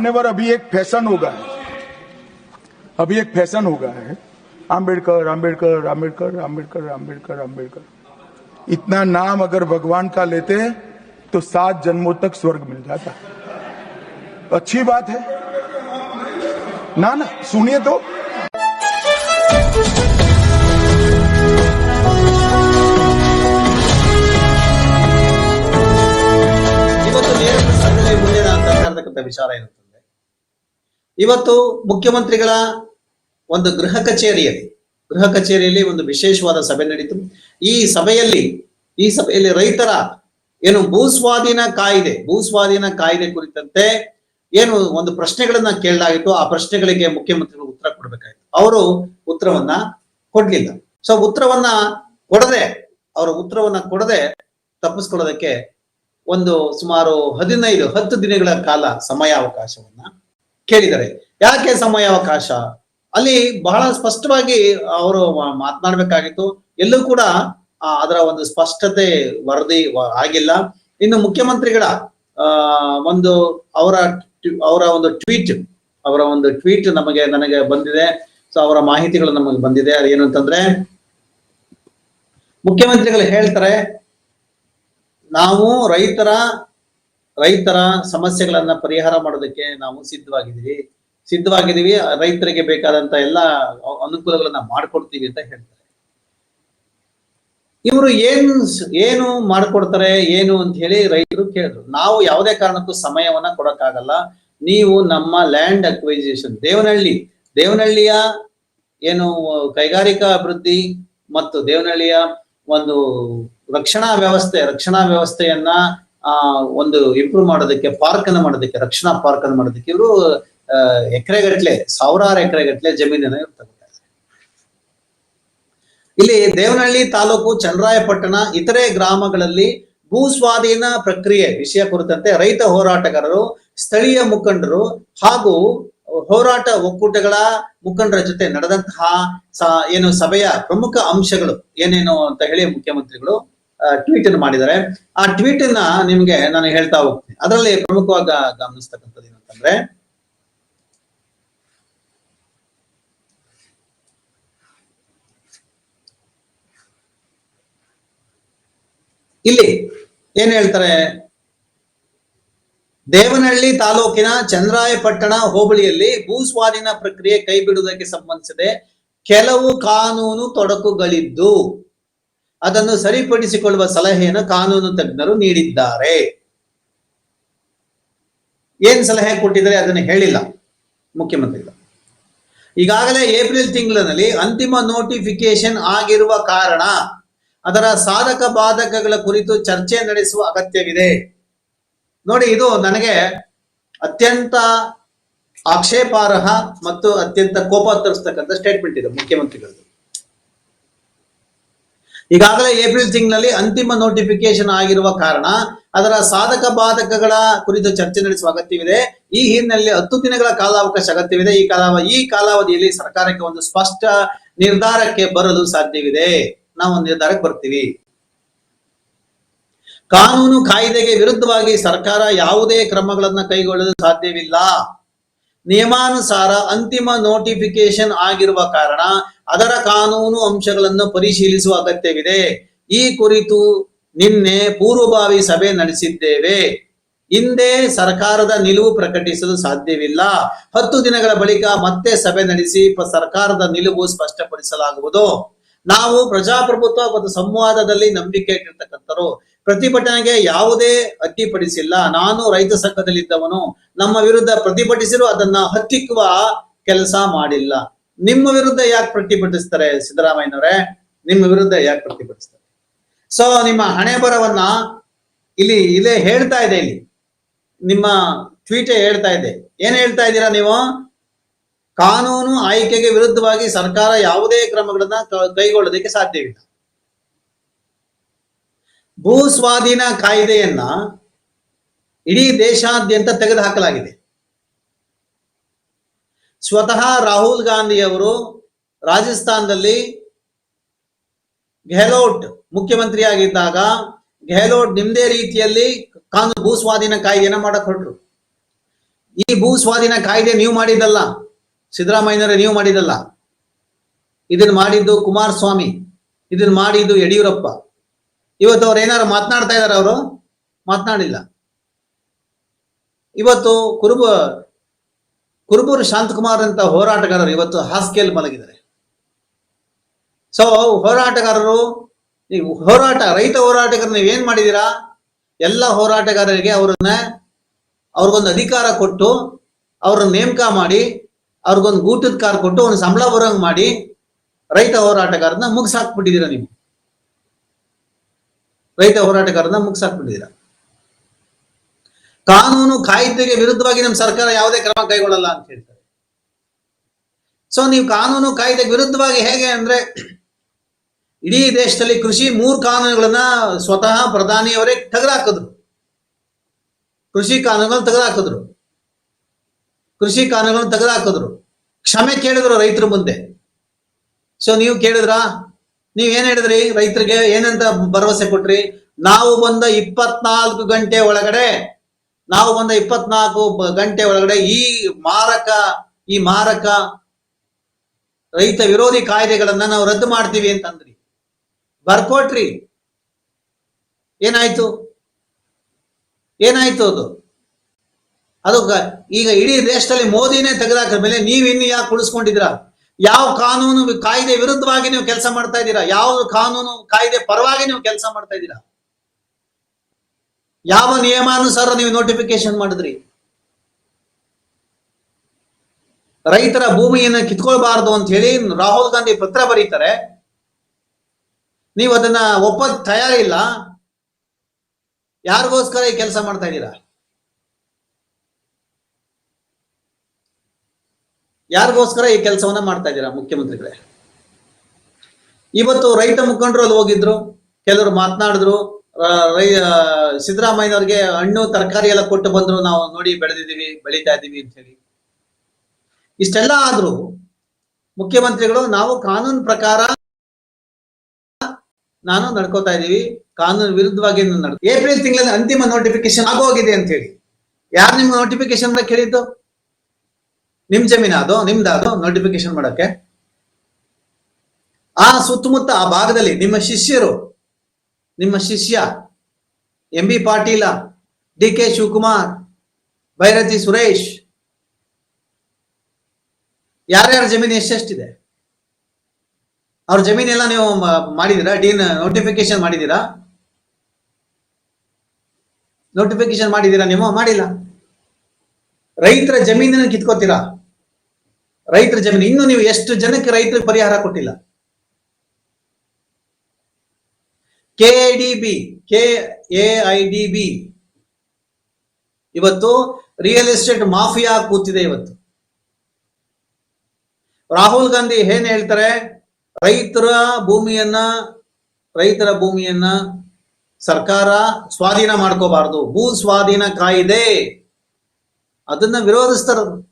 मान्यवर अभी एक फैशन हो गया है अभी एक फैशन हो गया है आम्बेडकर आम्बेडकर आम्बेडकर आम्बेडकर आम्बेडकर आम्बेडकर इतना नाम अगर भगवान का लेते हैं तो सात जन्मों तक स्वर्ग मिल जाता है अच्छी बात है ना ना सुनिए तो ಇವತ್ತು ನೇರ ಪ್ರಸಾರದಲ್ಲಿ ಮುಂದಿನ ಅಂತಕ್ಕಂಥ ವಿಚಾರ ಇರುತ್ತದೆ ಇವತ್ತು ಮುಖ್ಯಮಂತ್ರಿಗಳ ಒಂದು ಗೃಹ ಕಚೇರಿಯಲ್ಲಿ ಗೃಹ ಕಚೇರಿಯಲ್ಲಿ ಒಂದು ವಿಶೇಷವಾದ ಸಭೆ ನಡೀತು. ಈ ಸಭೆಯಲ್ಲಿ ಈ ಸಭೆಯಲ್ಲಿ ರೈತರ ಏನು ಭೂಸ್ವಾಧೀನ ಕಾಯ್ದೆ ಭೂಸ್ವಾಧೀನ ಕಾಯ್ದೆ ಕುರಿತಂತೆ ಏನು ಒಂದು ಪ್ರಶ್ನೆಗಳನ್ನ ಕೇಳಲಾಗಿತ್ತು. ಆ ಪ್ರಶ್ನೆಗಳಿಗೆ ಮುಖ್ಯಮಂತ್ರಿಗಳು ಉತ್ತರ ಕೊಡಬೇಕಾಯ್ತು ಅವರು ಉತ್ತರವನ್ನ ಕೊಡ್ಲಿಲ್ಲ. ಸೊ ಉತ್ತರವನ್ನ ಕೊಡದೆ, ಅವರ ಉತ್ತರವನ್ನ ಕೊಡದೆ ತಪ್ಪಿಸ್ಕೊಳ್ಳೋದಕ್ಕೆ ಒಂದು ಸುಮಾರು ಹದಿನೈದು, ಹತ್ತು ದಿನಗಳ ಕಾಲ ಸಮಯಾವಕಾಶವನ್ನ ಕೇಳಿದ್ದಾರೆ ಯಾಕೆ ಸಮಯಾವಕಾಶ? ಅಲ್ಲಿ ಬಹಳ ಸ್ಪಷ್ಟವಾಗಿ ಅವರು ಮಾತನಾಡಬೇಕಾಗಿತ್ತು. ಎಲ್ಲೂ ಕೂಡ ಅದರ ಒಂದು ಸ್ಪಷ್ಟತೆ ವರದಿ ಆಗಿಲ್ಲ. ಇನ್ನು ಮುಖ್ಯಮಂತ್ರಿಗಳ ಒಂದು ಅವರ ಅವರ ಒಂದು ಟ್ವೀಟ್, ಅವರ ಒಂದು ಟ್ವೀಟ್ ನಮಗೆ, ನನಗೆ ಬಂದಿದೆ. ಸೊ, ಅವರ ಮಾಹಿತಿಗಳು ನಮಗೆ ಬಂದಿದೆ. ಅದೇನು ಅಂತಂದ್ರೆ, ಮುಖ್ಯಮಂತ್ರಿಗಳು ಹೇಳ್ತಾರೆ, ನಾವು ರೈತರ ರೈತರ ಸಮಸ್ಯೆಗಳನ್ನ ಪರಿಹಾರ ಮಾಡೋದಕ್ಕೆ ನಾವು ಸಿದ್ಧವಾಗಿದ್ದೀವಿ. ಸಿದ್ಧವಾಗಿದ್ದೀವಿ, ರೈತರಿಗೆ ಬೇಕಾದಂತ ಎಲ್ಲ ಅನುಕೂಲಗಳನ್ನ ಮಾಡ್ಕೊಡ್ತೀವಿ ಅಂತ ಹೇಳ್ತಾರೆ. ಇವರು ಏನ್ ಏನು ಮಾಡ್ಕೊಡ್ತಾರೆ, ಏನು ಅಂತ ಹೇಳಿ ರೈತರು ಕೇಳಿದ್ರು. ನಾವು ಯಾವುದೇ ಕಾರಣಕ್ಕೂ ಸಮಯವನ್ನ ಕೊಡಕ್ಕಾಗಲ್ಲ. ನೀವು ನಮ್ಮ ಲ್ಯಾಂಡ್ ಅಕ್ವೈಸೇಷನ್, ದೇವನಹಳ್ಳಿ, ದೇವನಹಳ್ಳಿಯ ಏನು ಕೈಗಾರಿಕಾ ಅಭಿವೃದ್ಧಿ ಮತ್ತು ದೇವನಹಳ್ಳಿಯ ಒಂದು ರಕ್ಷಣಾ ವ್ಯವಸ್ಥೆ, ರಕ್ಷಣಾ ವ್ಯವಸ್ಥೆಯನ್ನ ಆ, ಒಂದು ಇಂಪ್ರೂವ್ ಮಾಡೋದಕ್ಕೆ ಪಾರ್ಕ್ ಅನ್ನ ಮಾಡೋದಕ್ಕೆ, ರಕ್ಷಣಾ ಪಾರ್ಕ್ ಅನ್ನ ಮಾಡೋದಕ್ಕೆ ಇವರು ಎಕರೆಗಟ್ಲೆ, ಸಾವಿರಾರು ಎಕರೆಗಟ್ಲೆ ಜಮೀನನ್ನ ಇವ್ರು ತಗೋತಾರೆ. ಇಲ್ಲಿ ದೇವನಹಳ್ಳಿ ತಾಲೂಕು ಚಂದ್ರಾಯಪಟ್ಟಣ ಇತರೆ ಗ್ರಾಮಗಳಲ್ಲಿ ಭೂ ಸ್ವಾಧೀನ ಪ್ರಕ್ರಿಯೆ ವಿಷಯ ಕುರಿತಂತೆ ರೈತ ಹೋರಾಟಗಾರರು, ಸ್ಥಳೀಯ ಮುಖಂಡರು ಹಾಗೂ ಹೋರಾಟ ಒಕ್ಕೂಟಗಳ ಮುಖಂಡರ ಜೊತೆ ನಡೆದಂತಹ ಏನು ಸಭೆಯ ಪ್ರಮುಖ ಅಂಶಗಳು ಏನೇನು ಅಂತ ಹೇಳಿ ಮುಖ್ಯಮಂತ್ರಿಗಳು ಟ್ವೀಟ್ ಅನ್ನು ಮಾಡಿದ್ದಾರೆ. ಆ ಟ್ವೀಟ್ ಅನ್ನ ನಿಮ್ಗೆ ನಾನು ಹೇಳ್ತಾ ಹೋಗ್ತೀನಿ. ಅದರಲ್ಲಿ ಪ್ರಮುಖವಾಗಿ ಗಮನಿಸ್ತಕ್ಕಂಥದ್ದು ಏನಂತಂದ್ರೆ, ಇಲ್ಲಿ ಏನ್ ಹೇಳ್ತಾರೆ? ದೇವನಹಳ್ಳಿ ತಾಲೂಕಿನ ಚಂದ್ರಾಯಪಟ್ಟಣ ಹೋಬಳಿಯಲ್ಲಿ ಭೂ ಸ್ವಾಧೀನ ಪ್ರಕ್ರಿಯೆ ಕೈ ಬಿಡುವುದಕ್ಕೆ ಸಂಬಂಧಿಸಿದೆ. ಕೆಲವು ಕಾನೂನು ತೊಡಕುಗಳಿದ್ದು. ಅದನ್ನು ಸರಿಪಡಿಸಿಕೊಳ್ಳುವ ಸಲಹೆಯನ್ನು ಕಾನೂನು ತಜ್ಞರು ನೀಡಿದ್ದಾರೆ. ಏನ್ ಸಲಹೆ ಕೊಟ್ಟಿದ್ದಾರೆ ಅದನ್ನು ಹೇಳಿಲ್ಲ ಮುಖ್ಯಮಂತ್ರಿಗಳು. ಈಗಾಗಲೇ ಏಪ್ರಿಲ್ ತಿಂಗಳಿನಲ್ಲಿ ಅಂತಿಮ ನೋಟಿಫಿಕೇಶನ್ ಆಗಿರುವ ಕಾರಣ ಅದರ ಸಾಧಕ ಬಾಧಕಗಳ ಕುರಿತು ಚರ್ಚೆ ನಡೆಸುವ ಅಗತ್ಯವಿದೆ. ನೋಡಿ, ಇದು ನನಗೆ ಅತ್ಯಂತ ಆಕ್ಷೇಪಾರ್ಹ ಮತ್ತು ಅತ್ಯಂತ ಕೋಪ ತರಿಸ್ತಕ್ಕಂಥ ಸ್ಟೇಟ್ಮೆಂಟ್ ಇದೆ ಮುಖ್ಯಮಂತ್ರಿಗಳದ್ದು. ಈಗಾಗಲೇ ಏಪ್ರಿಲ್ ತಿಂಗಳಲ್ಲಿ ಅಂತಿಮ ನೋಟಿಫಿಕೇಶನ್ ಆಗಿರುವ ಕಾರಣ ಅದರ ಸಾಧಕ ಬಾಧಕಗಳ ಕುರಿತು ಚರ್ಚೆ ನಡೆಸುವ ಅಗತ್ಯವಿದೆ. ಈ ಹಿನ್ನೆಲೆಯಲ್ಲಿ ಹತ್ತು ದಿನಗಳ ಕಾಲಾವಕಾಶ ಅಗತ್ಯವಿದೆ. ಈ ಕಾಲಾವ, ಈ ಕಾಲಾವಧಿಯಲ್ಲಿ ಸರ್ಕಾರಕ್ಕೆ ಒಂದು ಸ್ಪಷ್ಟ ನಿರ್ಧಾರಕ್ಕೆ ಬರಲು ಸಾಧ್ಯವಿದೆ. ನಾವು ನಿರ್ಧಾರಕ್ಕೆ ಬರ್ತೀವಿ. ಕಾನೂನು ಕಾಯ್ದೆಗೆ ವಿರುದ್ಧವಾಗಿ ಸರ್ಕಾರ ಯಾವುದೇ ಕ್ರಮಗಳನ್ನು ಕೈಗೊಳ್ಳಲು ಸಾಧ್ಯವಿಲ್ಲ. ನಿಯಮಾನುಸಾರ ಅಂತಿಮ ನೋಟಿಫಿಕೇಶನ್ ಆಗಿರುವ ಕಾರಣ ಅದರ ಕಾನೂನು ಅಂಶಗಳನ್ನು ಪರಿಶೀಲಿಸುವ ಅಗತ್ಯವಿದೆ. ಈ ಕುರಿತು ನಿನ್ನೆ ಪೂರ್ವಭಾವಿ ಸಭೆ ನಡೆಸಿದ್ದೇವೆ. ಹಿಂದೆ ಸರ್ಕಾರದ ನಿಲುವು ಪ್ರಕಟಿಸಲು ಸಾಧ್ಯವಿಲ್ಲ. ಹತ್ತು ದಿನಗಳ ಬಳಿಕ ಮತ್ತೆ ಸಭೆ ನಡೆಸಿ ಸರ್ಕಾರದ ನಿಲುವು ಸ್ಪಷ್ಟಪಡಿಸಲಾಗುವುದು. ನಾವು ಪ್ರಜಾಪ್ರಭುತ್ವ ಮತ್ತು ಸಂವಾದದಲ್ಲಿ ನಂಬಿಕೆ ಇಟ್ಟಿರ್ತಕ್ಕಂಥರು ಪ್ರತಿಭಟನೆಗೆ ಯಾವುದೇ ಅಡ್ಡಿಪಡಿಸಿಲ್ಲ. ನಾನು ರೈತ ಸಂಘದಲ್ಲಿದ್ದವನು, ನಮ್ಮ ವಿರುದ್ಧ ಪ್ರತಿಭಟಿಸಿರು ಅದನ್ನ ಹತ್ತಿಕ್ಕುವ ಕೆಲಸ ಮಾಡಿಲ್ಲ. ನಿಮ್ಮ ವಿರುದ್ಧ ಯಾಕೆ ಪ್ರತಿಭಟಿಸ್ತಾರೆ ಸಿದ್ದರಾಮಯ್ಯನವರೇ? ನಿಮ್ಮ ವಿರುದ್ಧ ಯಾಕೆ ಪ್ರತಿಭಟಿಸ್ತಾರೆ? ಸೊ ನಿಮ್ಮ ಹಣೆ ಬರವನ್ನ ಇಲ್ಲಿ, ಇಲ್ಲೇ ಹೇಳ್ತಾ ಇದೆ ಇಲ್ಲಿ. ನಿಮ್ಮ ಟ್ವೀಟೇ ಹೇಳ್ತಾ ಇದೆ. ಏನ್ ಹೇಳ್ತಾ ಇದ್ದೀರಾ ನೀವು? ಕಾನೂನು ಆಯ್ಕೆಗೆ ವಿರುದ್ಧವಾಗಿ ಸರ್ಕಾರ ಯಾವುದೇ ಕ್ರಮಗಳನ್ನ ಕೈಗೊಳ್ಳೋದಕ್ಕೆ ಸಾಧ್ಯವಿಲ್ಲ. ಭೂ ಸ್ವಾಧೀನ ಕಾಯ್ದೆಯನ್ನ ಇಡೀ ದೇಶಾದ್ಯಂತ ತೆಗೆದುಹಾಕಲಾಗಿದೆ. ಸ್ವತಃ ರಾಹುಲ್ ಗಾಂಧಿ ಅವರು ರಾಜಸ್ಥಾನದಲ್ಲಿ ಗೆಹ್ಲೋಟ್ ಮುಖ್ಯಮಂತ್ರಿಯಾಗಿದ್ದಾಗ ಗೆಹ್ಲೋಟ್ ನಿಮ್ದೇ ರೀತಿಯಲ್ಲಿ ಕಾನೂನು ಭೂ ಸ್ವಾಧೀನ ಕಾಯ್ದೆಯನ್ನ ಮಾಡಕ್ ಹೊರಟ್ರು ಈ ಭೂ ಸ್ವಾಧೀನ ಕಾಯ್ದೆ ನೀವು ಮಾಡಿದ್ದಲ್ಲ, ಸಿದ್ದರಾಮಯ್ಯನವರೇ ನೀವು ಮಾಡಿದ್ದಲ್ಲ. ಇದನ್ನ ಮಾಡಿದ್ದು ಕುಮಾರಸ್ವಾಮಿ ಇದನ್ನ ಮಾಡಿದ್ದು ಯಡಿಯೂರಪ್ಪ. ಇವತ್ತು ಅವ್ರು ಏನಾರು ಮಾತನಾಡ್ತಾ ಇದಾರೆ ಅವರು? ಮಾತನಾಡಿಲ್ಲ. ಇವತ್ತು ಕುರುಬ, ಕುರುಬೂರು ಶಾಂತಕುಮಾರ್ ಅಂತ ಹೋರಾಟಗಾರರು ಇವತ್ತು ಹಾಸಿಗೆಯಲ್ಲಿ ಮಲಗಿದ್ದಾರೆ. ಸೊ ಹೋರಾಟಗಾರರು ಈ ಹೋರಾಟ, ರೈತ ಹೋರಾಟಗಾರ ನೀವು ಏನ್ ಮಾಡಿದೀರಾ? ಎಲ್ಲ ಹೋರಾಟಗಾರರಿಗೆ ಅವ್ರನ್ನ, ಅವ್ರಿಗೊಂದು ಅಧಿಕಾರ ಕೊಟ್ಟು, ಅವ್ರನ್ನ ನೇಮಕ ಮಾಡಿ, ಅವ್ರಿಗೊಂದು ಗೂಟದ ಕಾರ್ ಕೊಟ್ಟು ಅವ್ನ ಸಂಬಳ ಬರೋಂಗ್ ಮಾಡಿ ರೈತ ಹೋರಾಟಗಾರನ ಮುಗಿಸಾಕ್ಬಿಟ್ಟಿದ್ದೀರಾ ನೀವು. ರೈತ ಹೋರಾಟಗಾರನ ಮುಗಿಸಾಕ್ಬಿಟ್ಟಿದ್ದೀರಾ? ಕಾನೂನು ಕಾಯ್ದೆಗೆ ವಿರುದ್ಧವಾಗಿ ನಮ್ಮ ಸರ್ಕಾರ ಯಾವುದೇ ಕ್ರಮ ಕೈಗೊಳ್ಳಲ್ಲ ಅಂತ ಹೇಳ್ತಾರೆ. ಸೊ ನೀವು ಕಾನೂನು ಕಾಯ್ದೆಗೆ ವಿರುದ್ಧವಾಗಿ ಹೇಗೆ ಅಂದ್ರೆ, ಇಡೀ ದೇಶದಲ್ಲಿ ಕೃಷಿ ಮೂರು ಕಾನೂನುಗಳನ್ನ ಸ್ವತಃ ಪ್ರಧಾನಿಯವರೇ ತೆಗೆದಾಕಿದ್ರು ಕೃಷಿ ಕಾನೂನುಗಳನ್ನ ತೆಗೆದಾಕಿದ್ರು ಕೃಷಿ ಕಾನೂನುಗಳನ್ನ ತೆಗೆದಾಕಿದ್ರು ಕ್ಷಮೆ ಕೇಳಿದ್ರು ರೈತರ ಮುಂದೆ. ಸೊ ನೀವು ಕೇಳಿದ್ರಾ? ನೀವ್ ಏನ್ ಹೇಳಿದ್ರಿ ರೈತರಿಗೆ ಏನಂತ ಭರವಸೆ ಕೊಟ್ರಿ? ನಾವು ಬಂದ ಇಪ್ಪತ್ನಾಲ್ಕು ಗಂಟೆ ಒಳಗಡೆ, ನಾವು ಬಂದ ಇಪ್ಪತ್ನಾಲ್ಕು ಗಂಟೆ ಒಳಗಡೆ ಈ ಮಾರಕ ಈ ಮಾರಕ ರೈತ ವಿರೋಧಿ ಕಾಯ್ದೆಗಳನ್ನ ನಾವು ರದ್ದು ಮಾಡ್ತೀವಿ ಅಂತಂದ್ರಿ. ಬರ್ಕೊಟ್ರಿ. ಏನಾಯ್ತು? ಏನಾಯ್ತು ಅದು? ಅದು ಈಗ ಇಡೀ ದೇಶದಲ್ಲಿ ಮೋದಿನೇ ತೆಗೆದಾಕ್ರ ಮೇಲೆ ನೀವ್ ಇನ್ನು ಯಾಕೆ ಉಳಿಸ್ಕೊಂಡಿದ್ದೀರಾ? ಯಾವ ಕಾನೂನು ಕಾಯ್ದೆ ವಿರುದ್ಧವಾಗಿ ನೀವು ಕೆಲಸ ಮಾಡ್ತಾ ಇದ್ದೀರಾ? ಯಾವ ಕಾನೂನು ಕಾಯ್ದೆ ಪರವಾಗಿ ನೀವು ಕೆಲಸ ಮಾಡ್ತಾ ಇದ್ದೀರಾ? ಯಾವ ನಿಯಮಾನುಸಾರ ನೀವು ನೋಟಿಫಿಕೇಶನ್ ಮಾಡಿದ್ರಿ? ರೈತರ ಭೂಮಿಯನ್ನು ಕಿತ್ಕೊಳ್ಬಾರ್ದು ಅಂತ ಹೇಳಿ ರಾಹುಲ್ ಗಾಂಧಿ ಪತ್ರ ಬರೀತಾರೆ. ನೀವು ಅದನ್ನ ಒಪ್ಪ ತಯಾರಿಲ್ಲ. ಯಾರಿಗೋಸ್ಕರ ಈ ಕೆಲಸ ಮಾಡ್ತಾ ಇದ್ದೀರಾ? ಯಾರಿಗೋಸ್ಕರ ಈ ಕೆಲಸವನ್ನ ಮಾಡ್ತಾ ಇದ್ದೀರಾ ಮುಖ್ಯಮಂತ್ರಿಗಳೇ? ಇವತ್ತು ರೈತ ಮುಖಂಡರು ಅಲ್ಲಿ ಹೋಗಿದ್ರು, ಕೆಲವರು ಮಾತನಾಡಿದ್ರು, ರೈ ಸಿದ್ದರಾಮಯ್ಯನವ್ರಿಗೆ ಹಣ್ಣು, ತರಕಾರಿ ಎಲ್ಲ ಕೊಟ್ಟು ಬಂದ್ರು, ನಾವು ನೋಡಿ ಬೆಳೆದಿದ್ದೀವಿ, ಬೆಳೀತಾ ಇದ್ದೀವಿ ಅಂತ ಹೇಳಿ. ಇಷ್ಟೆಲ್ಲ ಆದ್ರೂ ಮುಖ್ಯಮಂತ್ರಿಗಳು, ನಾವು ಕಾನೂನು ಪ್ರಕಾರ ನಾನು ನಡ್ಕೋತಾ ಇದೀವಿ ಕಾನೂನು ವಿರುದ್ಧವಾಗಿ ಏಪ್ರಿಲ್ ತಿಂಗಳಲ್ಲಿ ಅಂತಿಮ ನೋಟಿಫಿಕೇಶನ್ ಆಗೋಗಿದೆ ಅಂತ ಹೇಳಿ. ಯಾರು ನಿಮ್ಗೆ ನೋಟಿಫಿಕೇಶನ್ ಕೇಳಿದ್ದು? ನಿಮ್ ಜಮೀನ ಅದು ನಿಮ್ದಾದು ನೋಟಿಫಿಕೇಶನ್ ಮಾಡಕ್ಕೆ. ಆ ಸುತ್ತಮುತ್ತ ಆ ಭಾಗದಲ್ಲಿ ನಿಮ್ಮ ಶಿಷ್ಯರು, ನಿಮ್ಮ ಶಿಷ್ಯ, M B Patil, D K Shivakumar, Byrathi Suresh, ಯಾರ್ಯಾರ ಜಮೀನು ಎಷ್ಟೆಷ್ಟಿದೆ? ಅವ್ರ ಜಮೀನೆಲ್ಲ ನೀವು ಮಾಡಿದೀರಾ ಡೀನ್ ನೋಟಿಫಿಕೇಶನ್ ಮಾಡಿದೀರಾ ನೋಟಿಫಿಕೇಶನ್ ಮಾಡಿದೀರಾ ನೀವು? ಮಾಡಿಲ್ಲ. ರೈತರ ಜಮೀನನ್ನು ಕಿತ್ಕೋತೀರಾ? ರೈತರ ಜಮೀನು. ಇನ್ನು ನೀವು ಎಷ್ಟು ಜನಕ್ಕೆ ರೈತರಿಗೆ ಪರಿಹಾರ ಕೊಟ್ಟಿಲ್ಲ? K D B K A I D B ಇವತ್ತು ರಿಯಲ್ ಎಸ್ಟೇಟ್ ಮಾಫಿಯಾ ಕೂತಿದೆ ಇವತ್ತು. ರಾಹುಲ್ ಗಾಂಧಿ ಏನ್ ಹೇಳ್ತಾರೆ? ರೈತರ ಭೂಮಿಯನ್ನ ರೈತರ ಭೂಮಿಯನ್ನ ಸರ್ಕಾರ ಸ್ವಾಧೀನ ಮಾಡ್ಕೋಬಾರ್ದು. ಭೂ ಸ್ವಾಧೀನ ಕಾಯಿದೆ. ಅದನ್ನ ವಿರೋಧಿಸ್ತಾರೆ.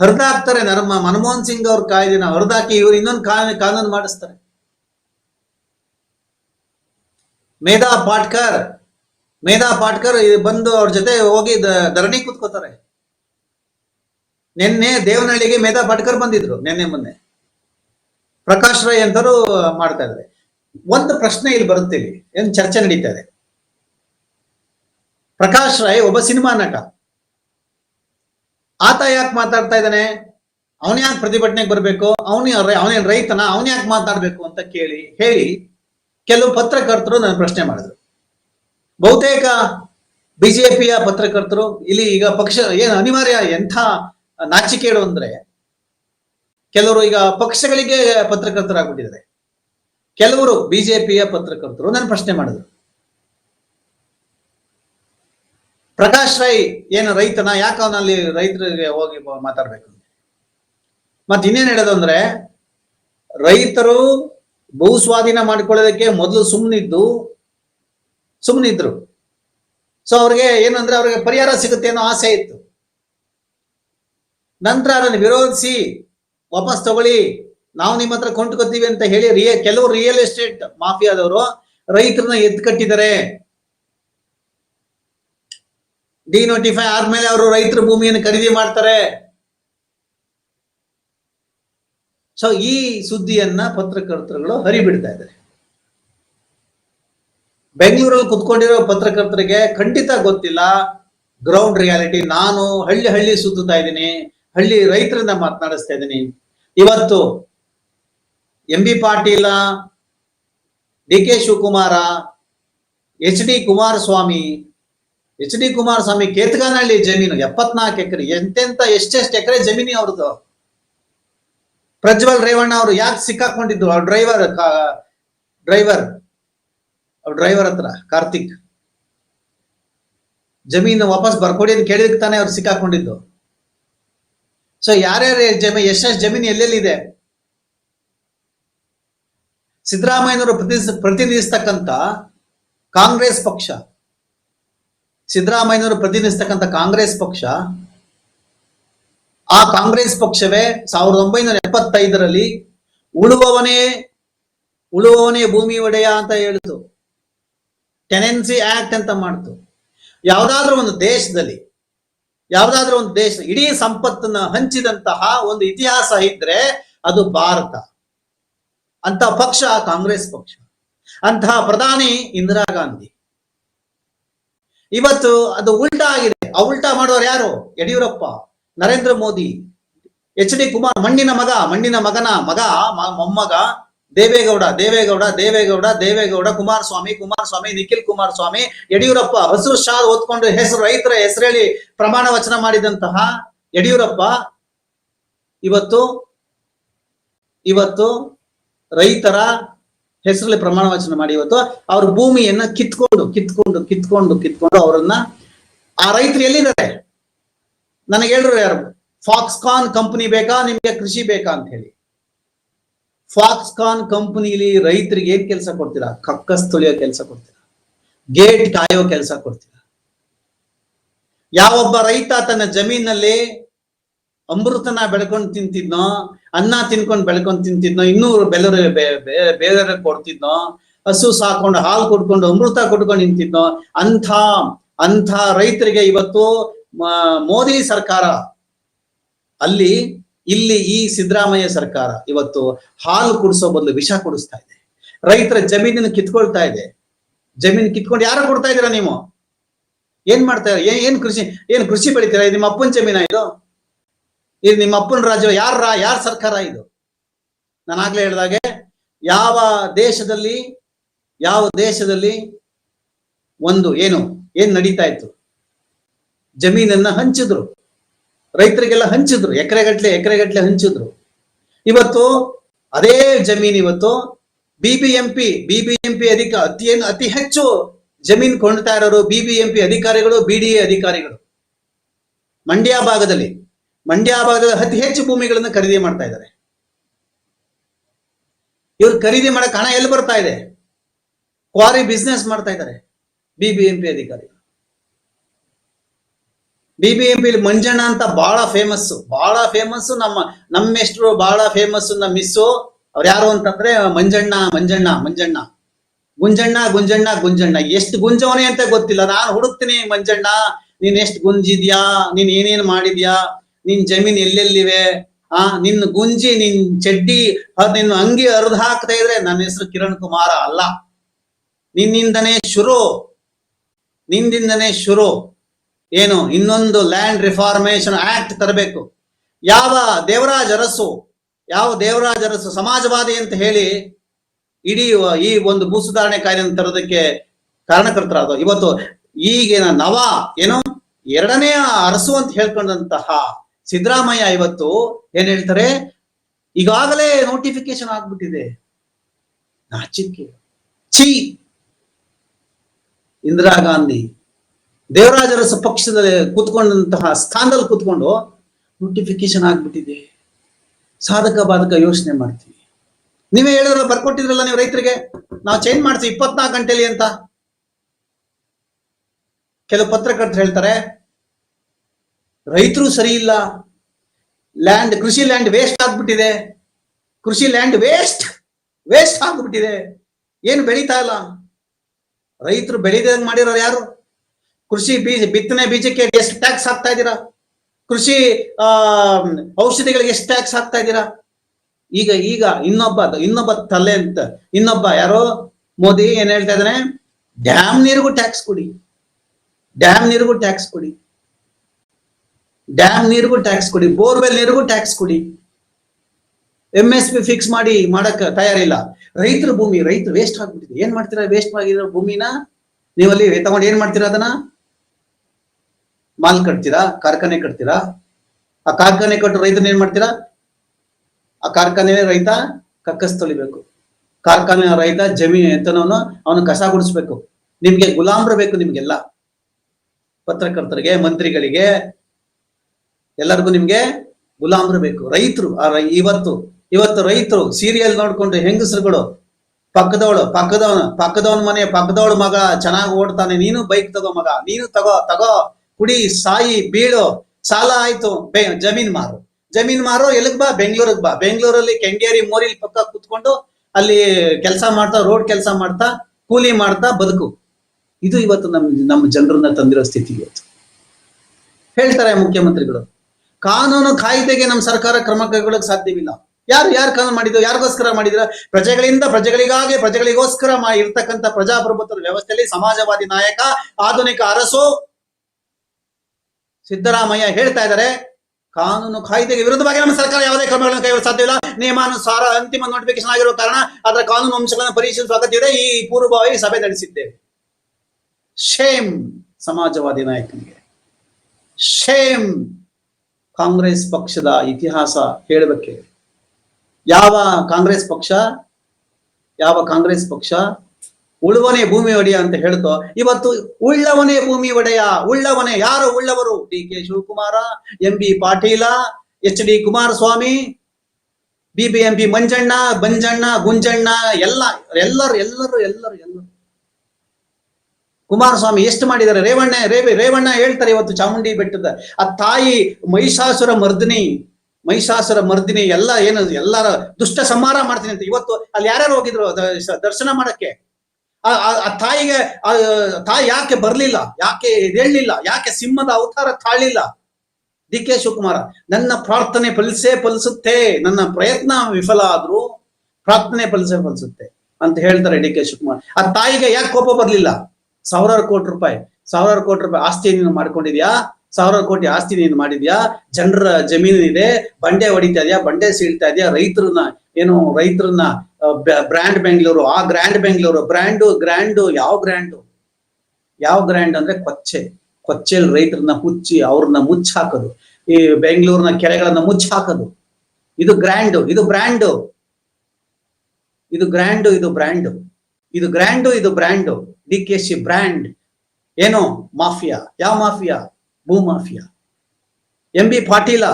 ಹರಿದಾಕ್ತಾರೆ ನರ್ಮ ಮನಮೋಹನ್ ಸಿಂಗ್ ಅವ್ರ ಕಾಯ್ದೆನ ಹರಿದಾಕಿ ಇವರು ಇನ್ನೊಂದು ಕಾನೂನು ಕಾನೂನು ಮಾಡಿಸ್ತಾರೆ. ಮೇಧಾ ಪಾಟ್ಕರ್ ಮೇಧಾ ಪಾಟ್ಕರ್ ಬಂದು ಅವ್ರ ಜೊತೆ ಹೋಗಿ ಧರಣಿ ಕೂತ್ಕೋತಾರೆ. ನಿನ್ನೆ ದೇವನಹಳ್ಳಿಗೆ ಮೇಧಾ ಪಾಟ್ಕರ್ ಬಂದಿದ್ರು, ನಿನ್ನೆ ಮೊನ್ನೆ. ಪ್ರಕಾಶ್ ರೈ ಅಂತರು ಮಾಡ್ತಾ ಇದ್ದಾರೆ. ಒಂದು ಪ್ರಶ್ನೆ ಇಲ್ಲಿ ಬರುತ್ತೆ ಇಲ್ಲಿ, ಏನ್ ಚರ್ಚೆ ನಡೀತಾ ಇದೆ. ಪ್ರಕಾಶ್ ರೈ ಒಬ್ಬ ಸಿನಿಮಾ ನಟ. ಆತ ಯಾಕೆ ಮಾತಾಡ್ತಾ ಇದ್ದಾನೆ? ಅವನ್ ಯಾಕೆ ಪ್ರತಿಭಟನೆಗೆ ಬರಬೇಕು? ಅವನೇ ಅವನೇನ್ ರೈತನ? ಅವನ್ ಯಾಕೆ ಮಾತಾಡ್ಬೇಕು ಅಂತ ಕೇಳಿ, ಹೇಳಿ ಕೆಲವು ಪತ್ರಕರ್ತರು ನನ್ನ ಪ್ರಶ್ನೆ ಮಾಡಿದ್ರು. ಬಹುತೇಕ ಬಿಜೆಪಿಯ ಪತ್ರಕರ್ತರು, ಇಲ್ಲಿ ಈಗ ಪಕ್ಷ, ಏನು ಅನಿವಾರ್ಯ ಎಂಥ ನಾಚಿಕೇಡು ಅಂದ್ರೆ, ಕೆಲವರು ಈಗ ಪಕ್ಷಗಳಿಗೆ ಪತ್ರಕರ್ತರಾಗ್ಬಿಟ್ಟಿದ್ದಾರೆ. ಕೆಲವರು ಬಿಜೆಪಿಯ ಪತ್ರಕರ್ತರು ನನ್ನ ಪ್ರಶ್ನೆ ಮಾಡಿದ್ರು. ಪ್ರಕಾಶ್ ರೈ ಏನು ರೈತನ? ಯಾಕೆ ಅವನಲ್ಲಿ ರೈತರಿಗೆ ಹೋಗಿ ಮಾತಾಡಬೇಕು? ಮತ್ತೆ ಇನ್ನೇನ್ ಹೇಳೋದು ಅಂದ್ರೆ ರೈತರು ಭೂ ಸ್ವಾಧೀನ ಮಾಡ್ಕೊಳ್ಳೋದಕ್ಕೆ ಮೊದಲು ಸುಮ್ಮನಿದ್ದು ಸುಮ್ಮನಿದ್ರು ಸೊ ಅವ್ರಿಗೆ ಏನಂದ್ರೆ ಅವ್ರಿಗೆ ಪರಿಹಾರ ಸಿಗುತ್ತೆ ಅನ್ನೋ ಆಸೆ ಇತ್ತು. ನಂತರ ಅದನ್ನು ವಿರೋಧಿಸಿ ವಾಪಸ್ ತಗೊಳ್ಳಿ, ನಾವು ನಿಮ್ಮ ಹತ್ರ ಅಂತ ಹೇಳಿ ರಿಯ ಕೆಲವು ರಿಯಲ್ ಎಸ್ಟೇಟ್ ಮಾಫಿಯಾದವರು ರೈತರನ್ನ ಎದ್ದು ಕಟ್ಟಿದ್ದಾರೆ. ಡಿನೋಟಿಫೈ ಆದ್ಮೇಲೆ ಅವರು ರೈತರ ಭೂಮಿಯನ್ನು ಖರೀದಿ ಮಾಡ್ತಾರೆ. ಸೊ ಈ ಸುದ್ದಿಯನ್ನ ಪತ್ರಕರ್ತರುಗಳು ಹರಿಬಿಡ್ತಾ ಇದ್ದಾರೆ. ಬೆಂಗಳೂರಲ್ಲಿ ಕುತ್ಕೊಂಡಿರೋ ಪತ್ರಕರ್ತರಿಗೆ ಖಂಡಿತ ಗೊತ್ತಿಲ್ಲ. ಗ್ರೌಂಡ್ ರಿಯಾಲಿಟಿ ನಾನು ಹಳ್ಳಿ ಹಳ್ಳಿ ಸುತ್ತುತ್ತಾ ಇದ್ದೀನಿ. ಹಳ್ಳಿ ರೈತರನ್ನ ಮಾತನಾಡಿಸ್ತಾ ಇದ್ದೀನಿ. ಇವತ್ತು M B Patil, D K Shivakumara, H D Kumaraswamy H D Kumaraswamy Ketaganahalli ಜಮೀನು, ಎಪ್ಪತ್ನಾಲ್ಕು ಎಕರೆ. ಎಂತೆಂತ ಎಷ್ಟೆಷ್ಟು ಎಕರೆ ಜಮೀನಿ ಅವ್ರದ್ದು? ಪ್ರಜ್ವಲ್ ರೇವಣ್ಣ ಅವರು ಯಾಕೆ ಸಿಕ್ಕಾಕೊಂಡಿದ್ರು ಅವ್ರ ಡ್ರೈವರ್ ಡ್ರೈವರ್ ಅವ್ರ ಡ್ರೈವರ್ ಹತ್ರ, ಕಾರ್ತಿಕ್. ಜಮೀನು ವಾಪಸ್ ಬರ್ಕೊಡಿ ಅಂತ ಕೇಳಿದಕ್ಕೆ ತಾನೇ ಅವ್ರು ಸಿಕ್ಕಾಕೊಂಡಿದ್ದು. ಸೊ ಯಾರ್ಯಾರ ಜಮೀನು ಎಷ್ಟೆಷ್ಟು ಜಮೀನು ಎಲ್ಲೆಲ್ಲಿದೆ? ಸಿದ್ದರಾಮಯ್ಯನವರು ಪ್ರತಿ ಪ್ರತಿನಿಧಿಸ್ತಕ್ಕಂಥ ಕಾಂಗ್ರೆಸ್ ಪಕ್ಷ. ಸಿದ್ದರಾಮಯ್ಯನವರು ಪ್ರತಿನಿಧಿಸ್ತಕ್ಕಂಥ ಕಾಂಗ್ರೆಸ್ ಪಕ್ಷ, ಆ ಕಾಂಗ್ರೆಸ್ ಪಕ್ಷವೇ ಸಾವಿರದ ಒಂಬೈನೂರ ಎಪ್ಪತ್ತೈದರಲ್ಲಿ ಉಳುವವನೇ ಉಳುವವನೇ ಭೂಮಿ ಒಡೆಯ ಅಂತ ಹೇಳಿತು. ಟೆನೆನ್ಸಿ ಆಕ್ಟ್ ಅಂತ ಮಾಡ್ತು. ಯಾವ್ದಾದ್ರೂ ಒಂದು ದೇಶದಲ್ಲಿ, ಯಾವ್ದಾದ್ರೂ ಒಂದು ದೇಶ, ಇಡೀ ಸಂಪತ್ತನ್ನ ಹಂಚಿದಂತಹ ಒಂದು ಇತಿಹಾಸ ಇದ್ರೆ ಅದು ಭಾರತ. ಅಂತ ಪಕ್ಷ ಕಾಂಗ್ರೆಸ್ ಪಕ್ಷ. ಅಂತಹ ಪ್ರಧಾನಿ ಇಂದಿರಾ ಗಾಂಧಿ. ಇವತ್ತು ಅದು ಉಲ್ಟಾ ಆಗಿದೆ. ಆ ಉಲ್ಟಾ ಮಾಡೋರು ಯಾರು? ಯಡಿಯೂರಪ್ಪ, ನರೇಂದ್ರ ಮೋದಿ, ಎಚ್ ಡಿ ಕುಮಾರ್, ಮಣ್ಣಿನ ಮಗ, ಮಣ್ಣಿನ ಮಗನ ಮಗ ಮೊಮ್ಮಗ, ದೇವೇಗೌಡ ದೇವೇಗೌಡ ದೇವೇಗೌಡ ದೇವೇಗೌಡ, ಕುಮಾರಸ್ವಾಮಿ ಕುಮಾರಸ್ವಾಮಿ, ನಿಖಿಲ್ ಕುಮಾರಸ್ವಾಮಿ, ಯಡಿಯೂರಪ್ಪ, ಹಸಿರು ಶಾಲ್ ಓದ್ಕೊಂಡು ಹೆಸರು, ರೈತರ ಹೆಸರೇಳಿ ಪ್ರಮಾಣ ವಚನ ಮಾಡಿದಂತಹ ಯಡಿಯೂರಪ್ಪ, ಇವತ್ತು ಇವತ್ತು ರೈತರ ಹೆಸರಲ್ಲಿ ಪ್ರಮಾಣ ವಚನ ಮಾಡಿ ಇವತ್ತು, ಅವ್ರ ಭೂಮಿಯನ್ನ ಕಿತ್ಕೊಂಡು ಕಿತ್ಕೊಂಡು ಕಿತ್ಕೊಂಡು ಕಿತ್ಕೊಂಡು ಅವರನ್ನ ಆ ರೈತರು ಎಲ್ಲಿದ್ದಾರೆ? ನನಗೆ ಹೇಳ್ರು ಯಾರು? ಫಾಕ್ಸ್ಕಾನ್ ಕಂಪನಿ ಬೇಕಾ, ನಿಮ್ಗೆ ಕೃಷಿ ಬೇಕಾ ಅಂತ ಹೇಳಿ. ಫಾಕ್ಸ್ಕಾನ್ ಕಂಪನಿಲಿ ರೈತರಿಗೆ ಏನ್ ಕೆಲಸ ಕೊಡ್ತೀರಾ? ಕಕ್ಕಸ್ ತುಳಿಯೋ ಕೆಲಸ ಕೊಡ್ತೀರಾ? ಗೇಟ್ ಕಾಯೋ ಕೆಲಸ ಕೊಡ್ತೀರಾ? ಯಾವೊಬ್ಬ ರೈತ ತನ್ನ ಜಮೀನಲ್ಲಿ ಅಮೃತನ ಬೆಳ್ಕೊಂಡು ತಿಂತಿದ್ನೋ, ಅನ್ನ ತಿನ್ಕೊಂಡು ಬೆಳ್ಕೊಂಡು ತಿಂತಿದ್ನೋ ಇನ್ನೂ ಬೆಲ್ಲರು ಬೇರೆ ಕೊಡ್ತಿದ್ನೋ, ಹಸು ಸಾಕೊಂಡು, ಹಾಲು ಕುಡ್ಕೊಂಡು, ಅಮೃತ ಕುಡ್ಕೊಂಡು ನಿಂತಿದ್ನೋ ಅಂಥ ಅಂಥ ರೈತರಿಗೆ ಇವತ್ತು ಮೋದಿ ಸರ್ಕಾರ. ಅಲ್ಲಿ, ಇಲ್ಲಿ ಈ ಸಿದ್ದರಾಮಯ್ಯ ಸರ್ಕಾರ ಇವತ್ತು ಹಾಲು ಕುಡಿಸೋ ಬದಲು ವಿಷ ಕುಡಿಸ್ತಾ ಇದೆ. ರೈತರ ಜಮೀನನ್ನು ಕಿತ್ಕೊಳ್ತಾ ಇದೆ. ಜಮೀನು ಕಿತ್ಕೊಂಡು ಯಾರು ಕೊಡ್ತಾ ಇದ್ದೀರಾ ನೀವು? ಏನ್ ಮಾಡ್ತಾ ಏನ್ ಕೃಷಿ ಏನ್ ಕೃಷಿ ಬೆಳಿತೀರಾ? ನಿಮ್ಮ ಅಪ್ಪನ ಜಮೀನ ಇದು? ಇದು ನಿಮ್ಮ ಅಪ್ಪನ ರಾಜ್ಯ ಯಾರ ಯಾರ ಸರ್ಕಾರ ಇದು? ನಾನು ಆಗ್ಲೇ ಹೇಳಿದಾಗೆ, ಯಾವ ದೇಶದಲ್ಲಿ ಯಾವ ದೇಶದಲ್ಲಿ ಒಂದು ಏನು, ಏನ್ ನಡೀತಾ ಇತ್ತು? ಜಮೀನನ್ನ ಹಂಚಿದ್ರು. ರೈತರಿಗೆಲ್ಲ ಹಂಚಿದ್ರು. ಎಕರೆಗಟ್ಲೆ ಎಕರೆಗಟ್ಲೆ ಹಂಚಿದ್ರು. ಇವತ್ತು ಅದೇ ಜಮೀನ್ ಇವತ್ತು ಬಿಬಿಎಂಪಿ ಬಿಬಿಎಂಪಿ ಅಧಿಕ, ಅತಿ ಏನು, ಅತಿ ಹೆಚ್ಚು ಜಮೀನ್ ಕೊಂಡ್ತಾ ಇರೋರು ಬಿಬಿಎಂಪಿ ಅಧಿಕಾರಿಗಳು ಬಿಡಿಎ ಅಧಿಕಾರಿಗಳು. ಮಂಡ್ಯ ಭಾಗದಲ್ಲಿ. ಮಂಡ್ಯ ಭಾಗದ ಅತಿ ಹೆಚ್ಚು ಭೂಮಿಗಳನ್ನು ಖರೀದಿ ಮಾಡ್ತಾ ಇದ್ದಾರೆ. ಇವ್ರು ಖರೀದಿ ಮಾಡಕ್ ಹಣ ಎಲ್ಲಿ ಬರ್ತಾ ಇದೆ? ಕ್ವಾರಿ ಬಿಸ್ನೆಸ್ ಮಾಡ್ತಾ ಇದ್ದಾರೆ. ಬಿಬಿಎಂಪಿ ಅಧಿಕಾರಿಗಳು ಬಿಬಿಎಂಪಿ ಮಂಜಣ್ಣ ಅಂತ ಬಹಳ ಫೇಮಸ್ ಬಹಳ ಫೇಮಸ್ ನಮ್ಮ ನಮ್ಮ ಮೆಸ್ಟ್ರು ಬಹಳ ಫೇಮಸ್ ನಮ್ಮ ಮಿಸ್ಸು ಅವ್ರು ಯಾರು ಅಂತಂದ್ರೆ ಮಂಜಣ್ಣ ಮಂಜಣ್ಣ ಮಂಜಣ್ಣ. ಗುಂಜಣ್ಣ ಗುಂಜಣ್ಣ ಗುಂಜಣ್ಣ. ಎಷ್ಟು ಗುಂಜವನೇ ಅಂತ ಗೊತ್ತಿಲ್ಲ. ನಾನು ಹುಡುಕ್ತೀನಿ, ಮಂಜಣ್ಣ, ನೀನ್ ಎಷ್ಟು ಗುಂಜಿದ್ಯಾ? ನೀನ್ ಏನೇನ್ ಮಾಡಿದ್ಯಾ? ನಿನ್ ಜಮೀನ್ ಎಲ್ಲೆಲ್ಲಿವೆ? ಆ, ನಿನ್ ಗುಂಜಿ, ನಿನ್ ಚಡ್ಡಿ ನಿನ್ನ ಅಂಗಿ ಹರಿದು ಹಾಕ್ತಾ ಇದ್ರೆ ನನ್ನ ಹೆಸರು ಕಿರಣ್ ಕುಮಾರ ಅಲ್ಲ. ನಿನ್ನಿಂದನೇ ಶುರು. ನಿಂದಿಂದನೇ ಶುರು. ಏನು? ಇನ್ನೊಂದು ಲ್ಯಾಂಡ್ ರಿಫಾರ್ಮೇಶನ್ ಆಕ್ಟ್ ತರಬೇಕು. ಯಾವ ದೇವರಾಜ ಅರಸು, ಯಾವ ದೇವರಾಜ ಅರಸು ಸಮಾಜವಾದಿ ಅಂತ ಹೇಳಿ ಇಡೀ ಈ ಒಂದು ಭೂ ಸುಧಾರಣೆ ಕಾಯ್ದೆಯನ್ನು ತರೋದಕ್ಕೆ ಕಾರಣಕರ್ತರಾದ ಇವತ್ತು ಈಗಿನ ನವ, ಏನು? ಎರಡನೇ ಅರಸು ಅಂತ ಹೇಳ್ಕೊಂಡಂತಹ ಸಿದ್ದರಾಮಯ್ಯ ಇವತ್ತು ಏನ್ ಹೇಳ್ತಾರೆ? ಈಗಾಗಲೇ ನೋಟಿಫಿಕೇಶನ್ ಆಗ್ಬಿಟ್ಟಿದೆ. ನಾಚಿಕೆ ಛೀ! ಇಂದಿರಾ ಗಾಂಧಿ. ದೇವರಾಜರ ಪಕ್ಷದಲ್ಲಿ ಕೂತ್ಕೊಂಡಂತಹ ಸ್ಥಾನದಲ್ಲಿ ಕೂತ್ಕೊಂಡು ನೋಟಿಫಿಕೇಶನ್ ಆಗ್ಬಿಟ್ಟಿದೆ. ಸಾಧಕ ಬಾಧಕ ಯೋಚನೆ ಮಾಡ್ತೀವಿ. ನೀವೇ ಹೇಳಿದ್ರಲ್ಲ, ಬರ್ಕೊಟ್ಟಿದ್ರಲ್ಲ ನೀವು ರೈತರಿಗೆ? ನಾವು ಚೇಂಜ್ ಮಾಡ್ತೀವಿ ಇಪ್ಪತ್ನಾಲ್ಕು ಗಂಟೆಲಿ ಅಂತ. ಕೆಲವು ಪತ್ರಕರ್ತರು ಹೇಳ್ತಾರೆ ರೈತರು ಸರಿ ಇಲ್ಲ. ಲ್ಯಾಂಡ್ ಕೃಷಿ ಲ್ಯಾಂಡ್ ವೇಸ್ಟ್ ಆಗ್ಬಿಟ್ಟಿದೆ. ಕೃಷಿ ಲ್ಯಾಂಡ್ ವೇಸ್ಟ್ ವೇಸ್ಟ್ ಆಗ್ಬಿಟ್ಟಿದೆ. ಏನು ಬೆಳೀತಾ ಇಲ್ಲ. ರೈತರು ಬೆಳೀದಂಗೆ ಮಾಡಿರೋರು ಯಾರು? ಕೃಷಿ ಬೀಜ, ಬಿತ್ತನೆ ಬೀಜಕ್ಕೆ ಎಷ್ಟು ಟ್ಯಾಕ್ಸ್ ಹಾಕ್ತಾ ಇದ್ದೀರಾ? ಕೃಷಿ ಔಷಧಿಗಳಿಗೆ ಎಷ್ಟು ಟ್ಯಾಕ್ಸ್ ಹಾಕ್ತಾ ಇದ್ದೀರಾ? ಈಗ ಈಗ ಇನ್ನೊಬ್ಬ ಇನ್ನೊಬ್ಬ ತಲೆ ಅಂತ, ಇನ್ನೊಬ್ಬ ಯಾರೋ ಮೋದಿ ಏನ್ ಹೇಳ್ತಾ ಇದ್ದಾನೆ? ಡ್ಯಾಮ್ ನೀರಿಗೂ ಟ್ಯಾಕ್ಸ್ ಕೊಡಿ. ಡ್ಯಾಮ್ ನೀರಿಗೂ ಟ್ಯಾಕ್ಸ್ ಕೊಡಿ. ಡ್ಯಾಮ್ ನೀರಿಗೂ ಟ್ಯಾಕ್ಸ್ ಕೊಡಿ ಬೋರ್ವೆಲ್ ನೀರಿಗೂ ಟ್ಯಾಕ್ಸ್ ಕೊಡಿ. ಎಂ ಎಸ್ ಪಿ ಫಿಕ್ಸ್ ಮಾಡಿ, ಮಾಡಕ್ ತಯಾರಿಲ್ಲ. ರೈತರ ಭೂಮಿ, ರೈತರು ವೇಸ್ಟ್ ಆಗ್ಬಿಟ್ಟಿದೆ. ಏನ್ ಮಾಡ್ತೀರಾ? ವೇಸ್ಟ್ ಆಗಿರೋ ಭೂಮಿನ ನೀವಲ್ಲಿ ತಗೊಂಡು ಏನ್ ಮಾಡ್ತೀರಾ ಅದನ್ನ? ಮಾಲ್ ಕಟ್ತೀರಾ? ಕಾರ್ಖಾನೆ ಕಟ್ತೀರಾ? ಆ ಕಾರ್ಖಾನೆ ಕಟ್ಟು ರೈತನ ಏನ್ ಮಾಡ್ತೀರಾ? ಆ ಕಾರ್ಖಾನೆ ರೈತ ಕಕ್ಕಸ್ ತೊಳಿಬೇಕು. ಕಾರ್ಖಾನೆ ರೈತ ಜಮೀನು ಎಂತನವನು ಅವನು ಕಸ ಗುಡಿಸ್ಬೇಕು. ನಿಮ್ಗೆ ಗುಲಾಮ್ರ ಬೇಕು ನಿಮ್ಗೆಲ್ಲ. ಪತ್ರಕರ್ತರಿಗೆ, ಮಂತ್ರಿಗಳಿಗೆ ಎಲ್ಲರಿಗೂ ನಿಮ್ಗೆ ಗುಲಾಮ್ರು ಬೇಕು. ರೈತರು ಇವತ್ತು ಇವತ್ತು ರೈತರು ಸೀರಿಯಲ್ ನೋಡ್ಕೊಂಡು ಹೆಂಗಸರುಗಳು, ಪಕ್ಕದವಳು, ಪಕ್ಕದವನು, ಪಕ್ಕದವನ ಮನೆ, ಪಕ್ಕದವಳು ಮಗ ಚೆನ್ನಾಗಿ ಓಡ್ತಾನೆ, ನೀನು ಬೈಕ್ ತಗೋ ಮಗ, ನೀನು ತಗೋ ತಗೋ, ಕುಡಿ, ಸಾಯಿ, ಬೀಳು, ಸಾಲ ಆಯ್ತು, ಬೆ, ಜಮೀನ್ ಮಾರು. ಜಮೀನ್ ಮಾರು, ಎಲ್ಲಿಗ್ ಬಾ? ಬೆಂಗಳೂರಿಗೆ ಬಾ. ಬೆಂಗಳೂರಲ್ಲಿ ಕೆಂಗೇರಿ ಮೋರಿಲಿ ಪಕ್ಕ ಕುತ್ಕೊಂಡು ಅಲ್ಲಿ ಕೆಲಸ ಮಾಡ್ತಾ ರೋಡ್ ಕೆಲಸ ಮಾಡ್ತಾ, ಕೂಲಿ ಮಾಡ್ತಾ ಬದುಕು. ಇದು ಇವತ್ತು ನಮ್, ನಮ್ಮ ಜನರನ್ನ ತಂದಿರೋ ಸ್ಥಿತಿ ಇವತ್ತು. ಹೇಳ್ತಾರೆ ಮುಖ್ಯಮಂತ್ರಿಗಳು. ಕಾನೂನು ಕಾಯ್ದೆಗೆ ನಮ್ಮ ಸರ್ಕಾರ ಕ್ರಮ ಕೈಗೊಳ್ಳಕ್ಕೆ ಸಾಧ್ಯವಿಲ್ಲ. ಯಾರು ಯಾರು ಕಾನೂನು ಮಾಡಿದ್ರು, ಯಾರಿಗೋಸ್ಕರ ಮಾಡಿದ್ರ? ಪ್ರಜೆಗಳಿಂದ, ಪ್ರಜೆಗಳಿಗಾಗಿ, ಪ್ರಜೆಗಳಿಗೋಸ್ಕರ ಇರ್ತಕ್ಕಂತ ಪ್ರಜಾಪ್ರಭುತ್ವದ ವ್ಯವಸ್ಥೆಯಲ್ಲಿ ಸಮಾಜವಾದಿ ನಾಯಕ, ಆಧುನಿಕ ಅರಸು ಸಿದ್ದರಾಮಯ್ಯ ಹೇಳ್ತಾ ಇದ್ದಾರೆ, ಕಾನೂನು ಕಾಯ್ದೆಗೆ ವಿರುದ್ಧವಾಗಿ ನಮ್ಮ ಸರ್ಕಾರ ಯಾವುದೇ ಕ್ರಮಗಳನ್ನು ಕೈಗೊಳ್ಳಲು ಸಾಧ್ಯವಿಲ್ಲ. ನಿಯಮಾನುಸಾರ ಅಂತಿಮ ನೋಟಿಫಿಕೇಶನ್ ಆಗಿರುವ ಕಾರಣ ಅದರ ಕಾನೂನು ಅಂಶಗಳನ್ನು ಪರಿಶೀಲಿಸುವ ಅಗತ್ಯವಿದೆ. ಈ ಪೂರ್ವಭಾವಿ ಸಭೆ ನಡೆಸಿದ್ದೇವೆ. ಶೇಮ್ ಸಮಾಜವಾದಿ ನಾಯಕನಿಗೆ. ಶೇಮ್ ಕಾಂಗ್ರೆಸ್ ಪಕ್ಷದ ಇತಿಹಾಸ ಹೇಳಬೇಕೆ? ಯಾವ ಕಾಂಗ್ರೆಸ್ ಪಕ್ಷ, ಯಾವ ಕಾಂಗ್ರೆಸ್ ಪಕ್ಷ ಉಳುವನೇ ಭೂಮಿ ಒಡೆಯ ಅಂತ ಹೇಳ್ತೋ, ಇವತ್ತು ಉಳ್ಳವನೇ ಭೂಮಿ ಒಡೆಯ, ಉಳ್ಳವನೇ ಯಾರು ಉಳ್ಳವರು? D K Shivakumara, M B Patil, H D Kumaraswamy, B B M B Manjanna, Banjanna, Gunjanna, ಎಲ್ಲ, ಎಲ್ಲರೂ ಎಲ್ಲರೂ ಎಲ್ಲರೂ ಎಲ್ಲರೂ. ಕುಮಾರಸ್ವಾಮಿ ಎಷ್ಟು ಮಾಡಿದ್ದಾರೆ? ರೇವಣ್ಣ, ರೇವೆ, ರೇವಣ್ಣ ಹೇಳ್ತಾರೆ ಇವತ್ತು ಚಾಮುಂಡಿ ಬೆಟ್ಟದ. ಆ ತಾಯಿ ಮಹಿಷಾಸುರ ಮರ್ದಿನಿ ಮಹಿಷಾಸುರ ಮರ್ದಿನಿ ಎಲ್ಲ ಏನು, ಎಲ್ಲರ ದುಷ್ಟ ಸಂಹಾರ ಮಾಡ್ತೀನಿ ಅಂತ. ಇವತ್ತು ಅಲ್ಲಿ ಯಾರ್ಯಾರು ಹೋಗಿದ್ರು ದರ್ಶನ ಮಾಡಕ್ಕೆ? ಆ- ತಾಯಿಗೆ ತಾಯಿ ಯಾಕೆ ಬರ್ಲಿಲ್ಲ? ಯಾಕೆ ಹೇಳಲಿಲ್ಲ? ಯಾಕೆ ಸಿಂಹದ ಅವತಾರ ತಾಳಿಲ್ಲ? ಡಿ ಕೆ ಶಿವಕುಮಾರ, ನನ್ನ ಪ್ರಾರ್ಥನೆ ಫಲಿಸೇ ಫಲಿಸುತ್ತೆ, ನನ್ನ ಪ್ರಯತ್ನ ವಿಫಲ ಆದ್ರೂ ಪ್ರಾರ್ಥನೆ ಫಲಿಸೇ ಫಲಿಸುತ್ತೆ ಅಂತ ಹೇಳ್ತಾರೆ ಡಿ ಕೆ ಶಿವಕುಮಾರ್. ಆ ತಾಯಿಗೆ ಯಾಕೆ ಕೋಪ ಬರ್ಲಿಲ್ಲ? ಸಾವಿರಾರು ಕೋಟಿ ರೂಪಾಯಿ, ಸಾವಿರಾರು ಕೋಟಿ ರೂಪಾಯಿ ಆಸ್ತಿ ನೀನು ಮಾಡ್ಕೊಂಡಿದ್ಯಾ? ಸಾವಿರಾರು ಕೋಟಿ ಆಸ್ತಿ ನೀನು ಮಾಡಿದ್ಯಾ? ಜನರ ಜಮೀನು ಇದೆ ಬಂಡೆ ಹೊಡಿತಾ ಇದೆಯಾ? ಬಂಡೆ ಸೀಳ್ತಾ ಇದೆಯಾ? ರೈತರನ್ನ, ಏನು ರೈತರನ್ನ ಬ್ರ್ಯಾಂಡ್ ಬೆಂಗಳೂರು, ಆ ಗ್ರ್ಯಾಂಡ್ ಬೆಂಗಳೂರು, ಬ್ರ್ಯಾಂಡು, ಗ್ರ್ಯಾಂಡು, ಯಾವ ಗ್ರ್ಯಾಂಡು? ಯಾವ ಗ್ರ್ಯಾಂಡ್ ಅಂದ್ರೆ ಕೊಚ್ಚೆ. ಕೊಚ್ಚೆಲ್ ರೈತರನ್ನ ಹುಚ್ಚಿ, ಅವ್ರನ್ನ ಮುಚ್ಚ ಹಾಕೋದು ಈ ಬೆಂಗಳೂರಿನ ಕೆರೆಗಳನ್ನ ಮುಚ್ಚ ಹಾಕೋದು ಇದು ಗ್ರ್ಯಾಂಡು, ಇದು ಬ್ರ್ಯಾಂಡು. ಇದು ಗ್ರ್ಯಾಂಡು, ಇದು ಬ್ರ್ಯಾಂಡು. ಇದು ಗ್ರ್ಯಾಂಡು, ಇದು brand. D K Shi brand. ಏನು? ಮಾಫಿಯಾ. ಯಾವ ಮಾಫಿಯಾ? ಭೂ mafia. M B Patil.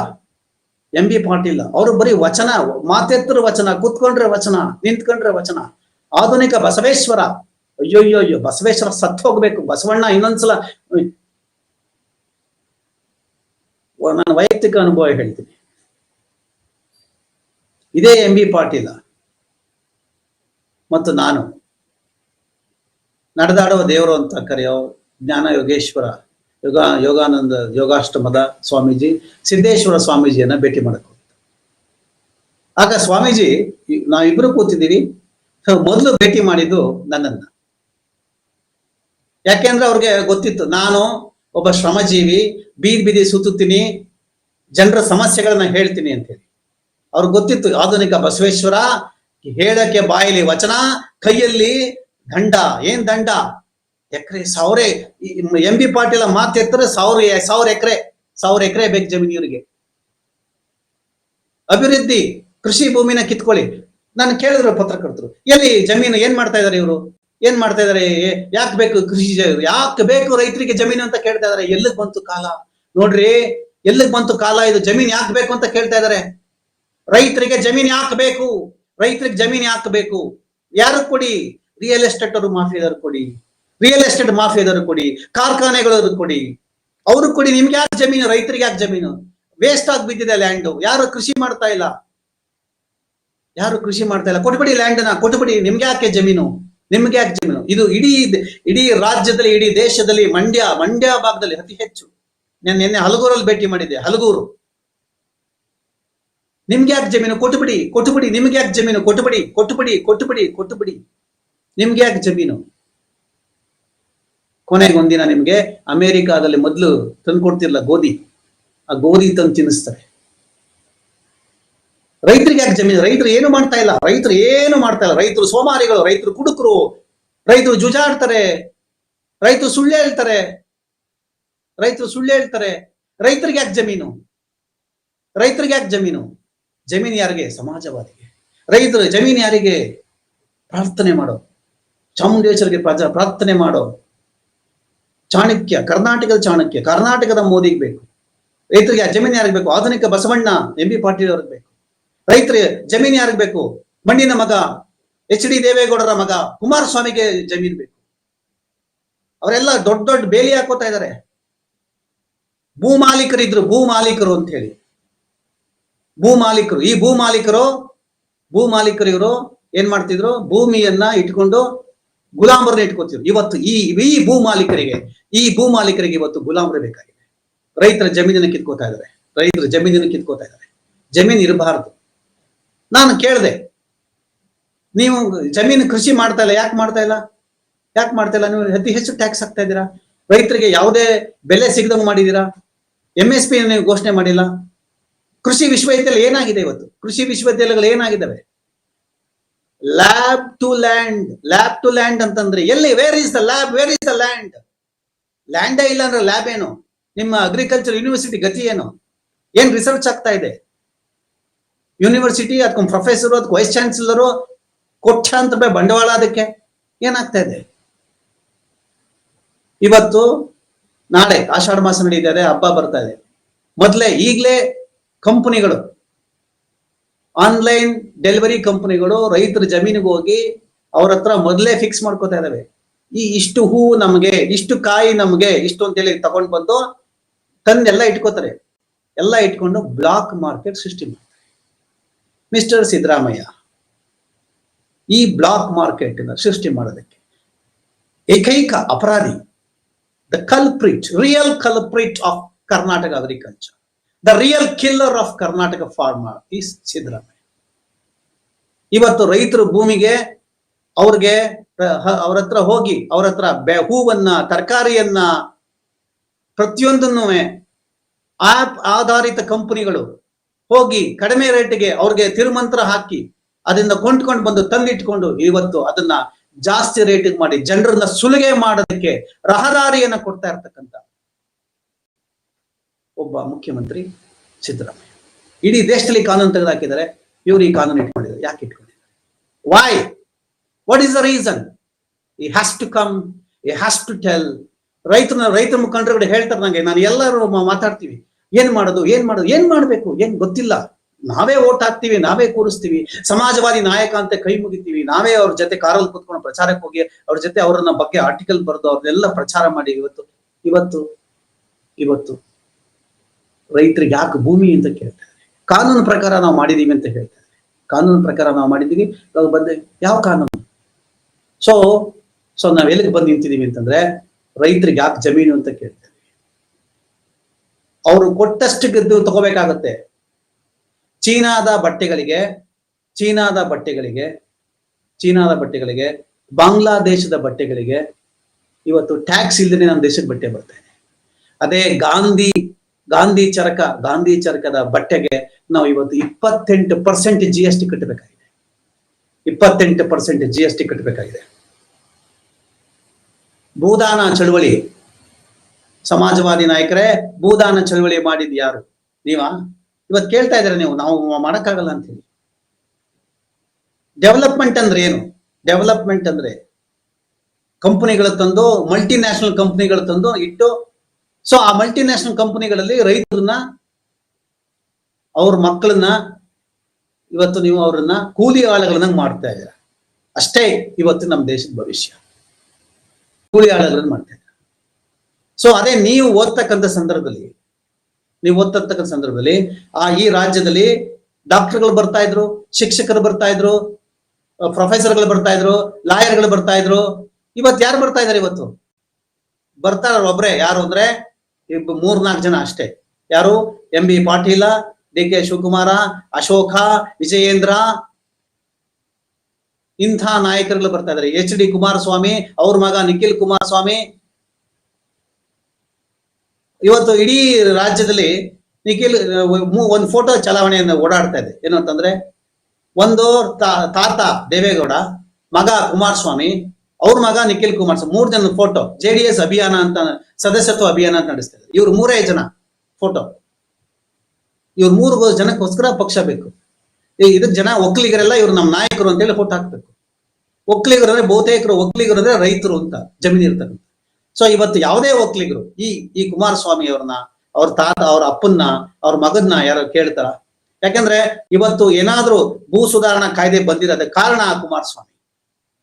M B Patil. ಅವರು ಬರೀ ವಚನ, ಮಾತೆತ್ತರ ವಚನ, ಕೂತ್ಕೊಂಡ್ರೆ ವಚನ, ನಿಂತ್ಕೊಂಡ್ರೆ ವಚನ. ಆಧುನಿಕ ಬಸವೇಶ್ವರ. ಅಯ್ಯೋ ಅಯ್ಯೋ ಬಸವೇಶ್ವರ ಸತ್ ಹೋಗ್ಬೇಕು. ಬಸವಣ್ಣ ಇನ್ನೊಂದ್ಸಲ ನನ್ನ ವೈಯಕ್ತಿಕ ಅನುಭವ ಹೇಳ್ತೀನಿ. ಇದೇ ಎಂ ಬಿ ಪಾಟೀಲ. ಮತ್ತು ನಾನು. ನಡೆದಾಡುವ ದೇವರು ಅಂತ ಕರೆಯೋ ಜ್ಞಾನ ಯೋಗೇಶ್ವರ, ಯೋಗ, ಯೋಗಾನಂದ, ಯೋಗಾಷ್ಟಮದ ಸ್ವಾಮೀಜಿ, ಸಿದ್ದೇಶ್ವರ ಸ್ವಾಮೀಜಿಯನ್ನ ಭೇಟಿ ಮಾಡಕ್ ಆಗ ಸ್ವಾಮೀಜಿ ನಾವಿಬ್ರು ಕೂತಿದ್ದೀವಿ. ಮೊದಲು ಭೇಟಿ ಮಾಡಿದ್ದು ನನ್ನನ್ನ. ಯಾಕೆಂದ್ರೆ ಅವ್ರಿಗೆ ಗೊತ್ತಿತ್ತು, ನಾನು ಒಬ್ಬ ಶ್ರಮಜೀವಿ, ಬೀದಿ ಬೀದಿ ಸುತ್ತುತ್ತೀನಿ, ಜನರ ಸಮಸ್ಯೆಗಳನ್ನ ಹೇಳ್ತೀನಿ ಅಂತ ಹೇಳಿ. ಅವ್ರಿಗೆ ಗೊತ್ತಿತ್ತು, ಆಧುನಿಕ ಬಸವೇಶ್ವರ, ಹೇಳಕ್ಕೆ ಬಾಯಲ್ಲಿ ವಚನ, ಕೈಯಲ್ಲಿ ದಂಡ, ಏನ್ ದಂಡ? ಎಕರೆ, ಸಾವಿರ ಎಂ ಬಿ ಪಾಟೀಲ ಮಾತೆತ್ತರೆ ಸಾವಿರ ಸಾವಿರ ಎಕರೆ ಸಾವಿರ ಎಕರೆ ಬೇಕು ಜಮೀನು ಇವರಿಗೆ. ಅಭಿವೃದ್ಧಿ, ಕೃಷಿ ಭೂಮಿನ ಕಿತ್ಕೊಳ್ಳಿ. ನಾನು ಕೇಳಿದ್ರು ಪತ್ರಕರ್ತರು, ಎಲ್ಲಿ ಜಮೀನು ಏನ್ ಮಾಡ್ತಾ ಇದಾರೆ ಇವರು? ಏನ್ ಮಾಡ್ತಾ ಇದಾರೆ? ಯಾಕೆ ಬೇಕು ಕೃಷಿ ಯಾಕೆ ಬೇಕು ರೈತರಿಗೆ ಜಮೀನು ಅಂತ ಕೇಳ್ತಾ ಇದಾರೆ? ಎಲ್ಲಿಗ್ ಬಂತು ಕಾಲ? ನೋಡ್ರಿ, ಎಲ್ಲಿಗ್ ಬಂತು ಕಾಲ? ಇದು ಜಮೀನ್ ಯಾಕೆ ಬೇಕು ಅಂತ ಕೇಳ್ತಾ ಇದಾರೆ. ರೈತರಿಗೆ ಜಮೀನ್ ಯಾಕೆ ಬೇಕು? ರೈತರಿಗೆ ಜಮೀನ್ ಯಾಕೆ ಬೇಕು? ಯಾರು ಕೊಡಿ? ರಿಯಲ್ ಎಸ್ಟೇಟ್ ಅವರು ಮಾಫಿಯಾದವ್ರು ಕೊಡಿ. ರಿಯಲ್ ಎಸ್ಟೇಟ್ ಮಾಫಿಯಾದವ್ರು ಕೊಡಿ. ಕಾರ್ಖಾನೆಗಳವ್ರು ಕೊಡಿ. ಅವ್ರು ಕೊಡಿ, ನಿಮ್ಗೆ ಯಾಕೆ ಜಮೀನು? ರೈತರಿಗೆ ಯಾಕೆ ಜಮೀನು? ವೇಸ್ಟ್ ಆಗಿ ಬಿದ್ದಿದೆ ಲ್ಯಾಂಡ್ ಯಾರು ಕೃಷಿ ಮಾಡ್ತಾ ಇಲ್ಲ? ಯಾರು ಕೃಷಿ ಮಾಡ್ತಾ ಇಲ್ಲ? ಕೊಟ್ಬಿಡಿ ಲ್ಯಾಂಡ್ನ. ಕೊಟ್ಬಿಡಿ. ನಿಮ್ಗೆ ಯಾಕೆ ಜಮೀನು? ನಿಮ್ಗೆ ಯಾಕೆ ಜಮೀನು? ಇದು ಇಡೀ ಇಡೀ ರಾಜ್ಯದಲ್ಲಿ, ಇಡೀ ದೇಶದಲ್ಲಿ ಮಂಡ್ಯ ಮಂಡ್ಯ ಭಾಗದಲ್ಲಿ ಅತಿ ಹೆಚ್ಚು. ನಾನು ನಿನ್ನೆ ಹಲಗೂರಲ್ಲಿ ಭೇಟಿ ಮಾಡಿದ್ದೆ, ಹಲಗೂರು. ನಿಮ್ಗೆ ಯಾಕೆ ಜಮೀನು? ಕೊಟ್ಟುಬಿಡಿ ಕೊಟ್ಟುಬಿಡಿ ನಿಮ್ಗೆ ಯಾಕೆ ಜಮೀನು? ಕೊಟ್ಬಿಡಿ ಕೊಟ್ಟುಬಿಡಿ ಕೊಟ್ಟುಬಿಡಿ ಕೊಟ್ಟುಬಿಡಿ ನಿಮ್ಗೆ ಯಾಕೆ ಜಮೀನು? ಕೊನೆಗೆ ಒಂದಿನ ನಿಮ್ಗೆ ಅಮೆರಿಕಾದಲ್ಲಿ ಮೊದಲು ತಂದ್ಕೊಡ್ತಿರ್ಲ ಗೋಧಿ. ಆ ಗೋಧಿ ತಂದು ತಿನ್ನಿಸ್ತಾರೆ. ರೈತರಿಗೆ ಯಾಕೆ ಜಮೀನು? ರೈತರು ಏನು ಮಾಡ್ತಾ ಇಲ್ಲ? ರೈತರು ಏನು ಮಾಡ್ತಾ ಇಲ್ಲ? ರೈತರು ಸೋಮಾರಿಗಳು, ರೈತರು ಕುಡುಕರು, ರೈತರು ಜುಜಾಡ್ತಾರೆ, ರೈತರು ಸುಳ್ಳು ಹೇಳ್ತಾರೆ, ರೈತರು ಸುಳ್ಳು ಹೇಳ್ತಾರೆ. ರೈತರಿಗೆ ಯಾಕೆ ಜಮೀನು? ರೈತರಿಗೆ ಯಾಕೆ ಜಮೀನು? ಜಮೀನು ಯಾರಿಗೆ? ಸಮಾಜವಾದಿಗೆ. ರೈತರು ಜಮೀನು ಯಾರಿಗೆ? ಪ್ರಾರ್ಥನೆ ಮಾಡೋ ಚಾಮುಂಡೇಶ್ವರಿಗೆ ಪ್ರಜಾ, ಪ್ರಾರ್ಥನೆ ಮಾಡೋ ಚಾಣಕ್ಯ, ಕರ್ನಾಟಕದ ಚಾಣಕ್ಯ, ಕರ್ನಾಟಕದ ಮೋದಿಗೆ ಬೇಕು. ರೈತರಿಗೆ ಜಮೀನು ಯಾರಿಗೆ ಬೇಕು? ಆಧುನಿಕ ಬಸವಣ್ಣ, ಎಂ ಬಿ ಪಾಟೀಲ್ ಅವ್ರಿಗೆ ಬೇಕು. ರೈತರಿಗೆ ಜಮೀನು ಯಾರಿಗೆ ಬೇಕು? ಮಣ್ಣಿನ ಮಗ, ಎಚ್ ಡಿ ದೇವೇಗೌಡರ ಮಗ, ಕುಮಾರಸ್ವಾಮಿಗೆ ಜಮೀನು ಬೇಕು. ಅವರೆಲ್ಲ ದೊಡ್ಡ ದೊಡ್ಡ ಬೇಲಿ ಹಾಕೋತಾ ಇದ್ದಾರೆ ಭೂ ಮಾಲೀಕರಿದ್ರು ಭೂ ಮಾಲೀಕರು ಅಂತ ಹೇಳಿ. ಭೂ ಮಾಲೀಕರು, ಈ ಭೂ ಮಾಲೀಕರು ಭೂ ಮಾಲೀಕರು ಇವರು ಏನ್ ಮಾಡ್ತಿದ್ರು? ಭೂಮಿಯನ್ನ ಇಟ್ಕೊಂಡು ಗುಲಾಮರನ್ನ ಇಟ್ಕೋತೀವಿ ಇವತ್ತು ಈ ಈ ಭೂ ಮಾಲೀಕರಿಗೆ, ಈ ಭೂ ಮಾಲೀಕರಿಗೆ ಇವತ್ತು ಗುಲಾಮರೇ ಬೇಕಾಗಿದೆ. ರೈತರ ಜಮೀನನ್ನು ಕಿತ್ಕೋತಾ ಇದ್ದಾರೆ. ರೈತರ ಜಮೀನನ್ನು ಕಿತ್ಕೋತಾ ಇದ್ದಾರೆ. ಜಮೀನು ಇರಬಾರದು. ನಾನು ಕೇಳಿದೆ, ನೀವು ಜಮೀನು ಕೃಷಿ ಮಾಡ್ತಾ ಇಲ್ಲ, ಯಾಕೆ ಮಾಡ್ತಾ ಇಲ್ಲ? ಯಾಕೆ ಮಾಡ್ತಾ ಇಲ್ಲ? ನೀವು ಅತಿ ಹೆಚ್ಚು ಟ್ಯಾಕ್ಸ್ ಹಾಕ್ತಾ ಇದ್ದೀರಾ? ರೈತರಿಗೆ ಯಾವುದೇ ಬೆಲೆ ಸಿಗದಂಗೆ ಮಾಡಿದ್ದೀರಾ? ಎಂ ಎಸ್ ಪಿ ನೀವು ಘೋಷಣೆ ಮಾಡಿಲ್ಲ? ಕೃಷಿ ವಿಶ್ವವಿದ್ಯಾಲಯ ಏನಾಗಿದೆ ಇವತ್ತು? ಕೃಷಿ ವಿಶ್ವವಿದ್ಯಾಲಯಗಳು ಏನಾಗಿದ್ದಾವೆ? Lab to land lab to land ಅಂತಂದ್ರೆ ಎಲ್ಲಿ? Where is the lab where is the land ಲ್ಯಾಂಡೇ ಇಲ್ಲ ಅಂದ್ರೆ ಲ್ಯಾಬ್ ಏನು? ನಿಮ್ಮ ಅಗ್ರಿಕಲ್ಚರ್ ಯೂನಿವರ್ಸಿಟಿ ಗತಿ ಏನು? ಏನ್ ರಿಸರ್ಚ್ ಆಗ್ತಾ ಇದೆ? ಯೂನಿವರ್ಸಿಟಿ ಅದಕ್ಕೊಂದು ಪ್ರೊಫೆಸರ್ ಅದಕ್ಕೆ ವೈಸ್ ಚಾನ್ಸಲರು ರೂಪಾಯಿ ಬಂಡವಾಳ ಅದಕ್ಕೆ? ಏನಾಗ್ತಾ ಇದೆ? ಇವತ್ತು ನಾಳೆ ಆಷಾಢ ಮಾಸ ನಡೀತಾ ಇದೆ, ಹಬ್ಬ ಬರ್ತಾ ಇದೆ. ಮೊದಲೇ ಈಗಲೇ ಕಂಪನಿಗಳು ಆನ್ಲೈನ್ ಡೆಲಿವರಿ ಕಂಪನಿಗಳು ರೈತರ ಜಮೀನಿಗೆ ಹೋಗಿ ಅವ್ರ ಹತ್ರ ಮೊದಲೇ ಫಿಕ್ಸ್ ಮಾಡ್ಕೋತಾ ಇದಾವೆ. ಈ ಇಷ್ಟು ಹೂವು ನಮಗೆ, ಇಷ್ಟು ಕಾಯಿ ನಮಗೆ, ಇಷ್ಟು ಅಂತೇಳಿ ತಗೊಂಡ್ ಬಂದು ತಂದೆಲ್ಲ ಇಟ್ಕೋತಾರೆ. ಎಲ್ಲ ಇಟ್ಕೊಂಡು ಬ್ಲಾಕ್ ಮಾರ್ಕೆಟ್ ಸೃಷ್ಟಿ ಮಾಡ್ತಾರೆ. ಮಿಸ್ಟರ್ ಸಿದ್ದರಾಮಯ್ಯ, ಈ ಬ್ಲಾಕ್ ಮಾರ್ಕೆಟ್ ಸೃಷ್ಟಿ ಮಾಡೋದಕ್ಕೆ ಏಕೈಕ ಅಪರಾಧಿ the culprit real culprit of Karnataka agriculture the real killer of Karnataka farmer is Siddaramaiah ಇವತ್ತು ರೈತರು ಭೂಮಿಗೆ, ಅವ್ರಿಗೆ ಅವ್ರ ಹತ್ರ ಹೋಗಿ, ಅವ್ರ ಹತ್ರ ಬೆ, ಹೂವನ್ನ, ತರಕಾರಿಯನ್ನ, ಪ್ರತಿಯೊಂದನ್ನು ಆಪ್ ಆಧಾರಿತ ಕಂಪನಿಗಳು ಹೋಗಿ ಕಡಿಮೆ ರೇಟಿಗೆ ಅವ್ರಿಗೆ ತಿರುಮಂತ್ರ ಹಾಕಿ ಅದನ್ನ ಕೊಂಡ್ಕೊಂಡು ಬಂದು ತಂದಿಟ್ಕೊಂಡು ಇವತ್ತು ಅದನ್ನ ಜಾಸ್ತಿ ರೇಟಿಗೆ ಮಾಡಿ, ಜನರನ್ನ ಸುಲಿಗೆ ಮಾಡೋದಕ್ಕೆ ರಹದಾರಿಯನ್ನ ಕೊಡ್ತಾ ಇರ್ತಕ್ಕಂಥ ಒಬ್ಬ ಮುಖ್ಯಮಂತ್ರಿ ಸಿದ್ದರಾಮಯ್ಯ. ಇಡೀ ದೇಶದಲ್ಲಿ ಕಾನೂನು ತೆಗೆದುಹಾಕಿದ್ದಾರೆ ಇವರು ಈ ಕಾನೂನು ಇಟ್ಕೊಂಡಿದ್ದಾರೆ. ಯಾಕೆ ಇಟ್ಕೊಂಡಿದ್ದಾರೆ? Why what is the reason he has to come he has to tell ರೈತನ ರೈತರ ಮುಖಂಡರುಗಳು ಹೇಳ್ತಾರೆ ನಂಗೆ. ನಾನು ಎಲ್ಲರೂ ಮಾತಾಡ್ತೀವಿ. ಏನ್ ಮಾಡೋದು? ಏನ್ ಮಾಡೋದು? ಏನ್ ಮಾಡ್ಬೇಕು? ಏನ್ ಗೊತ್ತಿಲ್ಲ. ನಾವೇ ಓಟ್ ಹಾಕ್ತಿವಿ, ನಾವೇ ಕೂರಿಸ್ತೀವಿ. ಸಮಾಜವಾದಿ ನಾಯಕ ಅಂತ ಕೈ ಮುಗಿತೀವಿ. ನಾವೇ ಅವ್ರ ಜೊತೆ ಕಾರಲ್ಲಿ ಕುತ್ಕೊಂಡು ಪ್ರಚಾರಕ್ಕೆ ಹೋಗಿ ಅವ್ರ ಜೊತೆ ಅವರನ್ನ ಬಗ್ಗೆ ಆರ್ಟಿಕಲ್ ಬರೆದು ಅವ್ರನ್ನೆಲ್ಲ ಪ್ರಚಾರ ಮಾಡಿ ಇವತ್ತು. ಇವತ್ತು ಇವತ್ತು ರೈತರಿಗೆ ಯಾಕೆ ಭೂಮಿ ಅಂತ ಕೇಳ್ತಾರೆ. ಕಾನೂನು ಪ್ರಕಾರ ನಾವು ಮಾಡಿದೀವಿ ಅಂತ ಹೇಳ್ತಾರೆ. ಕಾನೂನು ಪ್ರಕಾರ ನಾವು ಮಾಡಿದ್ದೀವಿ, ನಾವು ಬಂದೆ ಯಾವ ಕಾನೂನು? ಸೊ ಸೊ ನಾವ್ ಎಲ್ಲಿಗೆ ಬಂದು ನಿಂತಿದೀವಿ ಅಂತಂದ್ರೆ ರೈತರಿಗೆ ಯಾಕೆ ಜಮೀನು ಅಂತ ಕೇಳ್ತಾರೆ. ಅವರು ಕೊಟ್ಟಷ್ಟು ಗೆದ್ದು ತಗೋಬೇಕಾಗತ್ತೆ. ಚೀನಾದ ಬಟ್ಟೆಗಳಿಗೆ ಚೀನಾದ ಬಟ್ಟೆಗಳಿಗೆ ಚೀನಾದ ಬಟ್ಟೆಗಳಿಗೆ, ಬಾಂಗ್ಲಾದೇಶದ ಬಟ್ಟೆಗಳಿಗೆ ಇವತ್ತು ಟ್ಯಾಕ್ಸ್ ಇಲ್ಲದೆ ನಮ್ಮ ದೇಶಕ್ಕೆ ಬಟ್ಟೆ ಬರ್ತಾ ಇದೆ. ಅದೇ ಗಾಂಧಿ ಗಾಂಧಿ ಚರಕ, ಗಾಂಧಿ ಚರಕದ ಬಟ್ಟೆಗೆ ನಾವು ಇವತ್ತು ಇಪ್ಪತ್ತೆಂಟು ಪರ್ಸೆಂಟ್ ಜಿ ಎಸ್ ಟಿ ಕಟ್ಟಬೇಕಾಗಿದೆ. ಇಪ್ಪತ್ತೆಂಟು ಪರ್ಸೆಂಟ್ ಜಿ ಎಸ್ ಟಿ ಕಟ್ಟಬೇಕಾಗಿದೆ. ಭೂದಾನ ಚಳುವಳಿ. ಸಮಾಜವಾದಿ ನಾಯಕರೇ, ಭೂದಾನ ಚಳುವಳಿ ಮಾಡಿದ್ ಯಾರು? ನೀವಾ? ಇವತ್ತು ಕೇಳ್ತಾ ಇದ್ರೆ ನೀವು? ನಾವು ಮಾಡಕ್ಕಾಗಲ್ಲ ಅಂತ ಡೆವಲಪ್ಮೆಂಟ್ ಅಂದ್ರೆ ಏನು? ಡೆವಲಪ್ಮೆಂಟ್ ಅಂದ್ರೆ ಕಂಪನಿಗಳು ತಂದು ಮಲ್ಟಿನ್ಯಾಷನಲ್ ಕಂಪನಿಗಳು ತಂದು ಇಟ್ಟು ಸೊ ಆ ಮಲ್ಟಿನ್ಯಾಷನಲ್ ಕಂಪನಿಗಳಲ್ಲಿ ರೈತರನ್ನ, ಅವ್ರ ಮಕ್ಕಳನ್ನ, ಇವತ್ತು ನೀವು ಅವ್ರನ್ನ ಕೂಲಿ ಆಳುಗಳನ್ನ ಮಾಡ್ತಾ ಇದ್ದೀರ. ಅಷ್ಟೇ ಇವತ್ತು ನಮ್ಮ ದೇಶದ ಭವಿಷ್ಯ. ಕೂಲಿ ಆಳುಗಳನ್ನ ಮಾಡ್ತಾ ಇದ್ದಾರೆ. ಸೊ ಅದೇ ನೀವು ಓದ್ತಕ್ಕಂಥ ಸಂದರ್ಭದಲ್ಲಿ, ನೀವು ಓದ್ತಕ್ಕಂಥ ಸಂದರ್ಭದಲ್ಲಿ, ಆ ಈ ರಾಜ್ಯದಲ್ಲಿ ಡಾಕ್ಟರ್ಗಳು ಬರ್ತಾ ಇದ್ರು, ಶಿಕ್ಷಕರು ಬರ್ತಾ ಇದ್ರು ಪ್ರೊಫೆಸರ್ಗಳು ಬರ್ತಾ ಇದ್ರು, ಲಾಯರ್ಗಳು ಬರ್ತಾ ಇದ್ರು. ಇವತ್ತು ಯಾರು ಬರ್ತಾ ಇದಾರೆ ಇವತ್ತು? ಬರ್ತಾರ ಒಬ್ರೆ, ಯಾರು ಅಂದ್ರೆ ಮೂರ್ನಾಲ್ಕು ಜನ ಅಷ್ಟೇ. ಯಾರು? M B Patil, D K Shivakumar, Ashoka, Vijayendra. ಇಂಥ ನಾಯಕರುಗಳು ಬರ್ತಾ ಇದಾರೆ. ಎಚ್ ಡಿ ಕುಮಾರಸ್ವಾಮಿ, ಅವ್ರ ಮಗ ನಿಖಿಲ್ ಕುಮಾರಸ್ವಾಮಿ. ಇವತ್ತು ಇಡೀ ರಾಜ್ಯದಲ್ಲಿ ನಿಖಿಲ್ ಒಂದು ಫೋಟೋ ಚಲಾವಣೆಯನ್ನು ಓಡಾಡ್ತಾ ಇದೆ. ಏನು ಅಂತಂದ್ರೆ, ಒಂದು ತಾತ ದೇವೇಗೌಡ, ಮಗ ಕುಮಾರಸ್ವಾಮಿ ಅವ್ರ ಮಗ ನಿಖಿಲ್ ಕುಮಾರಸ್ವಾಮಿ ಮೂರ್ ಜನ ಫೋಟೋ ಜೆ ಡಿ ಎಸ್ ಅಭಿಯಾನ ಅಂತ, ಸದಸ್ಯತ್ವ ಅಭಿಯಾನ ಅಂತ ನಡೆಸ್ತಾರೆ ಇವ್ರು ಮೂರೇ ಜನ ಫೋಟೋ ಇವ್ರು ಮೂರು ಜನಕ್ಕೋಸ್ಕರ ಪಕ್ಷ ಬೇಕು. ಇದಕ್ ಜನ ಒಕ್ಕಲಿಗರೆಲ್ಲ ಇವ್ರು ನಮ್ಮ ನಾಯಕರು ಅಂತ ಹೇಳಿ ಫೋಟೋ ಹಾಕ್ಬೇಕು. ಒಕ್ಕಲಿಗರು ಅಂದ್ರೆ ಬಹುತೇಕರು ಒಕ್ಕಲಿಗರು ಅಂದ್ರೆ ರೈತರು ಅಂತ, ಜಮೀನು ಇರ್ತಕ್ಕಂಥ. ಸೊ ಇವತ್ತು ಯಾವುದೇ ಒಕ್ಕಲಿಗರು, ಈ ಈ ಕುಮಾರಸ್ವಾಮಿ ಅವ್ರನ್ನ, ಅವ್ರ ತಾತ, ಅವ್ರ ಅಪ್ಪನ್ನ, ಅವ್ರ ಮಗನ್ನ ಯಾರು ಕೇಳ್ತಾರ. ಯಾಕಂದ್ರೆ ಇವತ್ತು ಏನಾದ್ರೂ ಭೂ ಸುಧಾರಣಾ ಕಾಯ್ದೆ ಬಂದಿರೋದ ಕಾರಣ ಕುಮಾರಸ್ವಾಮಿ.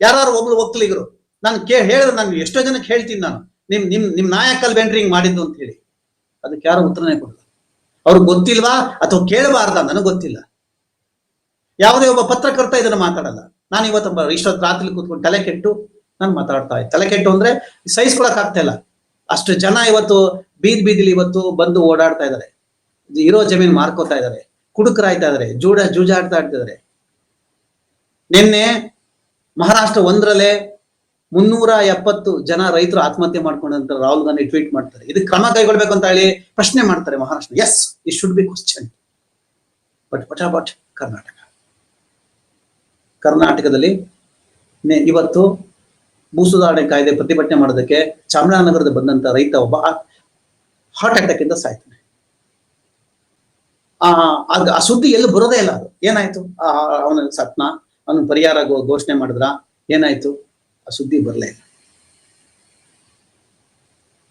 ಯಾರು ಒಬ್ರು ಒಕ್ಕಲಿಗರು, ನಾನು ಕೇ, ಹೇಳಿದ್ರೆ ನಾನು ಎಷ್ಟೋ ಜನಕ್ಕೆ ಹೇಳ್ತೀನಿ ನಾನು. ನಿಮ್ ನಿಮ್ ನಿಮ್ ನಾಯಕಲ್ ಬೇಂಡ್ರಿ ಹಿಂಗ್ ಮಾಡಿದ್ದು ಅಂತ ಹೇಳಿ. ಅದಕ್ಕೆ ಯಾರು ಉತ್ತರನೇ ಕೊಡಲ್ಲ. ಅವ್ರಿಗೆ ಗೊತ್ತಿಲ್ವಾ ಅಥವಾ ಕೇಳಬಾರ್ದ ನನಗೆ ಗೊತ್ತಿಲ್ಲ. ಯಾವುದೇ ಒಬ್ಬ ಪತ್ರಕರ್ತ ಇದನ್ನ ಮಾತಾಡಲ್ಲ. ನಾನು ಇವತ್ತು ಇಷ್ಟೊತ್ತು ರಾತ್ರಿ ಕೂತ್ಕೊಂಡು ತಲೆ ಕೆಟ್ಟು ನಾನು ಮಾತಾಡ್ತಾ ಇದ್ದೆ. ತಲೆ ಕೆಟ್ಟು ಅಂದ್ರೆ ಸಹಿಸ್ಕೊಳಕ್ ಆಗ್ತಾ ಇಲ್ಲ. ಅಷ್ಟು ಜನ ಇವತ್ತು ಬೀದಿ ಬೀದಿಲಿ ಇವತ್ತು ಬಂದು ಓಡಾಡ್ತಾ ಇದ್ದಾರೆ. ಇರೋ ಜಮೀನ್ ಮಾರ್ಕೋತಾ ಇದ್ದಾರೆ. ಕುಡುಕರಾಯ್ತಾ ಇದಾರೆ ಜೂಡ ಜೂಜಾಡ್ತಾ ಇರ್ತಿದ್ದಾರೆ ನಿನ್ನೆ ಮಹಾರಾಷ್ಟ್ರ ಒಂದರಲ್ಲೇ ಮುನ್ನೂರ ಎಪ್ಪತ್ತು ಜನ ರೈತರು ಆತ್ಮಹತ್ಯೆ ಮಾಡ್ಕೊಂಡಂತ ರಾಹುಲ್ ಗಾಂಧಿ ಟ್ವೀಟ್ ಮಾಡ್ತಾರೆ. ಇದಕ್ಕೆ ಕ್ರಮ ಕೈಗೊಳ್ಬೇಕು ಅಂತ ಹೇಳಿ ಪ್ರಶ್ನೆ ಮಾಡ್ತಾರೆ Maharashtra. Yes it should be question but but about Karnataka? ಕರ್ನಾಟಕದಲ್ಲಿ ಇವತ್ತು ಭೂ ಸುಧಾರಣೆ ಕಾಯ್ದೆ ಪ್ರತಿಭಟನೆ ಮಾಡೋದಕ್ಕೆ ಚಾಮರಾಜನಗರದ ಬಂದಂತ ರೈತ ಒಬ್ಬ ಹಾರ್ಟ್ ಅಟ್ಯಾಕ್ ಇಂದ ಸಾಯ್ತಾನೆ. ಆ ಸುದ್ದಿ ಎಲ್ಲೂ ಬರೋದೇ ಇಲ್ಲ ಅದು. ಏನಾಯ್ತು? ಅವನ ಸತ್ನ ಅವನ ಪರಿಹಾರ ಘೋಷಣೆ ಮಾಡಿದ್ರ? ಏನಾಯ್ತು? ಆ ಸುದ್ದಿ ಬರಲೇ ಇಲ್ಲ.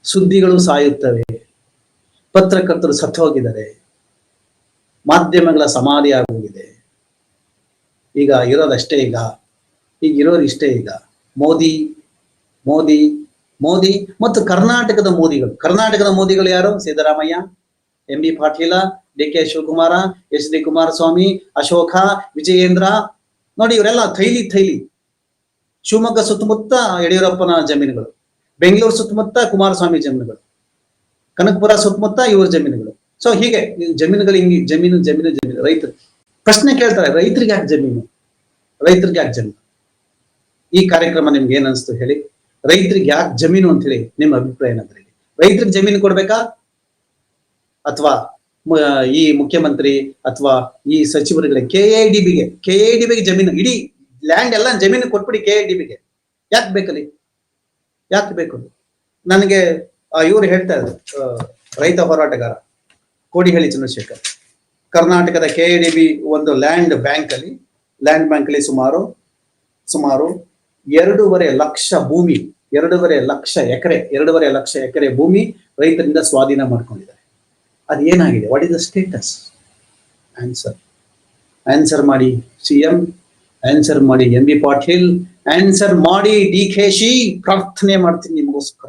ಸುದ್ದಿಗಳು ಸಾಯುತ್ತವೆ. ಪತ್ರಕರ್ತರು ಸತ್ತು ಹೋಗಿದ್ದಾರೆ. ಮಾಧ್ಯಮಗಳ ಸಮಾಧಿ ಆಗೋಗಿದೆ. ಈಗ ಇರೋದಷ್ಟೇ ಈಗ. ಈಗ ಇರೋರು ಇಷ್ಟೇ ಈಗ. ಮೋದಿ ಮೋದಿ ಮೋದಿ ಮತ್ತು ಕರ್ನಾಟಕದ ಮೋದಿಗಳು. ಕರ್ನಾಟಕದ ಮೋದಿಗಳು ಯಾರು? Siddaramaiah, M B Patil, D K Shivakumar, H D Kumaraswamy, Ashoka, Vijayendra ನೋಡಿ ಇವರೆಲ್ಲ ಥೈಲಿ ಥೈಲಿ. ಶಿವಮೊಗ್ಗ ಸುತ್ತಮುತ್ತ ಯಡಿಯೂರಪ್ಪನ ಜಮೀನುಗಳು, ಬೆಂಗಳೂರು ಸುತ್ತಮುತ್ತ ಕುಮಾರಸ್ವಾಮಿ ಜಮೀನುಗಳು, ಕನಕಪುರ ಸುತ್ತಮುತ್ತ ಇವ್ರ ಜಮೀನುಗಳು. ಸೊ ಹೀಗೆ ಜಮೀನುಗಳು ಹಿಂಗೆ ಜಮೀನು ಜಮೀನು ಜಮೀನು. ರೈತರು ಪ್ರಶ್ನೆ ಕೇಳ್ತಾರೆ, ರೈತರಿಗೆ ಯಾಕೆ ಜಮೀನು? ರೈತರಿಗೆ ಯಾಕೆ ಜಮೀನು? ಈ ಕಾರ್ಯಕ್ರಮ ನಿಮ್ಗೆ ಏನ್ ಅನಿಸ್ತು ಹೇಳಿ? ರೈತರಿಗೆ ಯಾಕೆ ಜಮೀನು ಅಂತ ಹೇಳಿ ನಿಮ್ಮ ಅಭಿಪ್ರಾಯ ಏನಂತ ಹೇಳಿ. ರೈತರಿಗೆ ಜಮೀನು ಕೊಡ್ಬೇಕಾ ಅಥವಾ ಈ ಮುಖ್ಯಮಂತ್ರಿ ಅಥವಾ ಈ ಸಚಿವರುಗಳ ಕೆ ಎ ಡಿ ಬಿಗೆ ಕೆ ಎ ಡಿ ಬಿಗೆ ಜಮೀನು, ಇಡೀ ಲ್ಯಾಂಡ್ ಎಲ್ಲ ಜಮೀನು ಕೊಟ್ಬಿಡಿ ಕೆ ಎ ಡಿ ಬಿಗೆ ಯಾಕೆ ಬೇಕಲ್ಲಿ? ಯಾಕೆ ಬೇಕು? ನನಗೆ ಇವರು ಹೇಳ್ತಾ ಇದ್ರು ರೈತ ಹೋರಾಟಗಾರ, ಕೋಡಿಹಳ್ಳಿ ಚಂದ್ರಶೇಖರ್. ಕರ್ನಾಟಕದ ಕೆ ಎ ಡಿ ಬಿ ಒಂದು ಲ್ಯಾಂಡ್ ಬ್ಯಾಂಕ್ ಅಲ್ಲಿ ಲ್ಯಾಂಡ್ ಬ್ಯಾಂಕ್ ಅಲ್ಲಿ ಸುಮಾರು ಸುಮಾರು ಎರಡೂವರೆ ಲಕ್ಷ ಭೂಮಿ, ಎರಡೂವರೆ ಲಕ್ಷ ಎಕರೆ, ಎರಡೂವರೆ ಲಕ್ಷ ಎಕರೆ ಭೂಮಿ ರೈತರಿಂದ ಸ್ವಾಧೀನ ಮಾಡ್ಕೊಂಡಿದ್ದಾರೆ. ಅದು ಏನಾಗಿದೆ? What is the status answer answer ಮಾಡಿ ಸಿ ಎಂ ಆನ್ಸರ್ ಮಾಡಿ ಎಂ ಬಿ ಪಾಟೀಲ್ ಆನ್ಸರ್ ಮಾಡಿ ಡಿ ಕೆ ಶಿ ಪ್ರಾರ್ಥನೆ ಮಾಡ್ತೀನಿ ನಿಮಗೋಸ್ಕರ.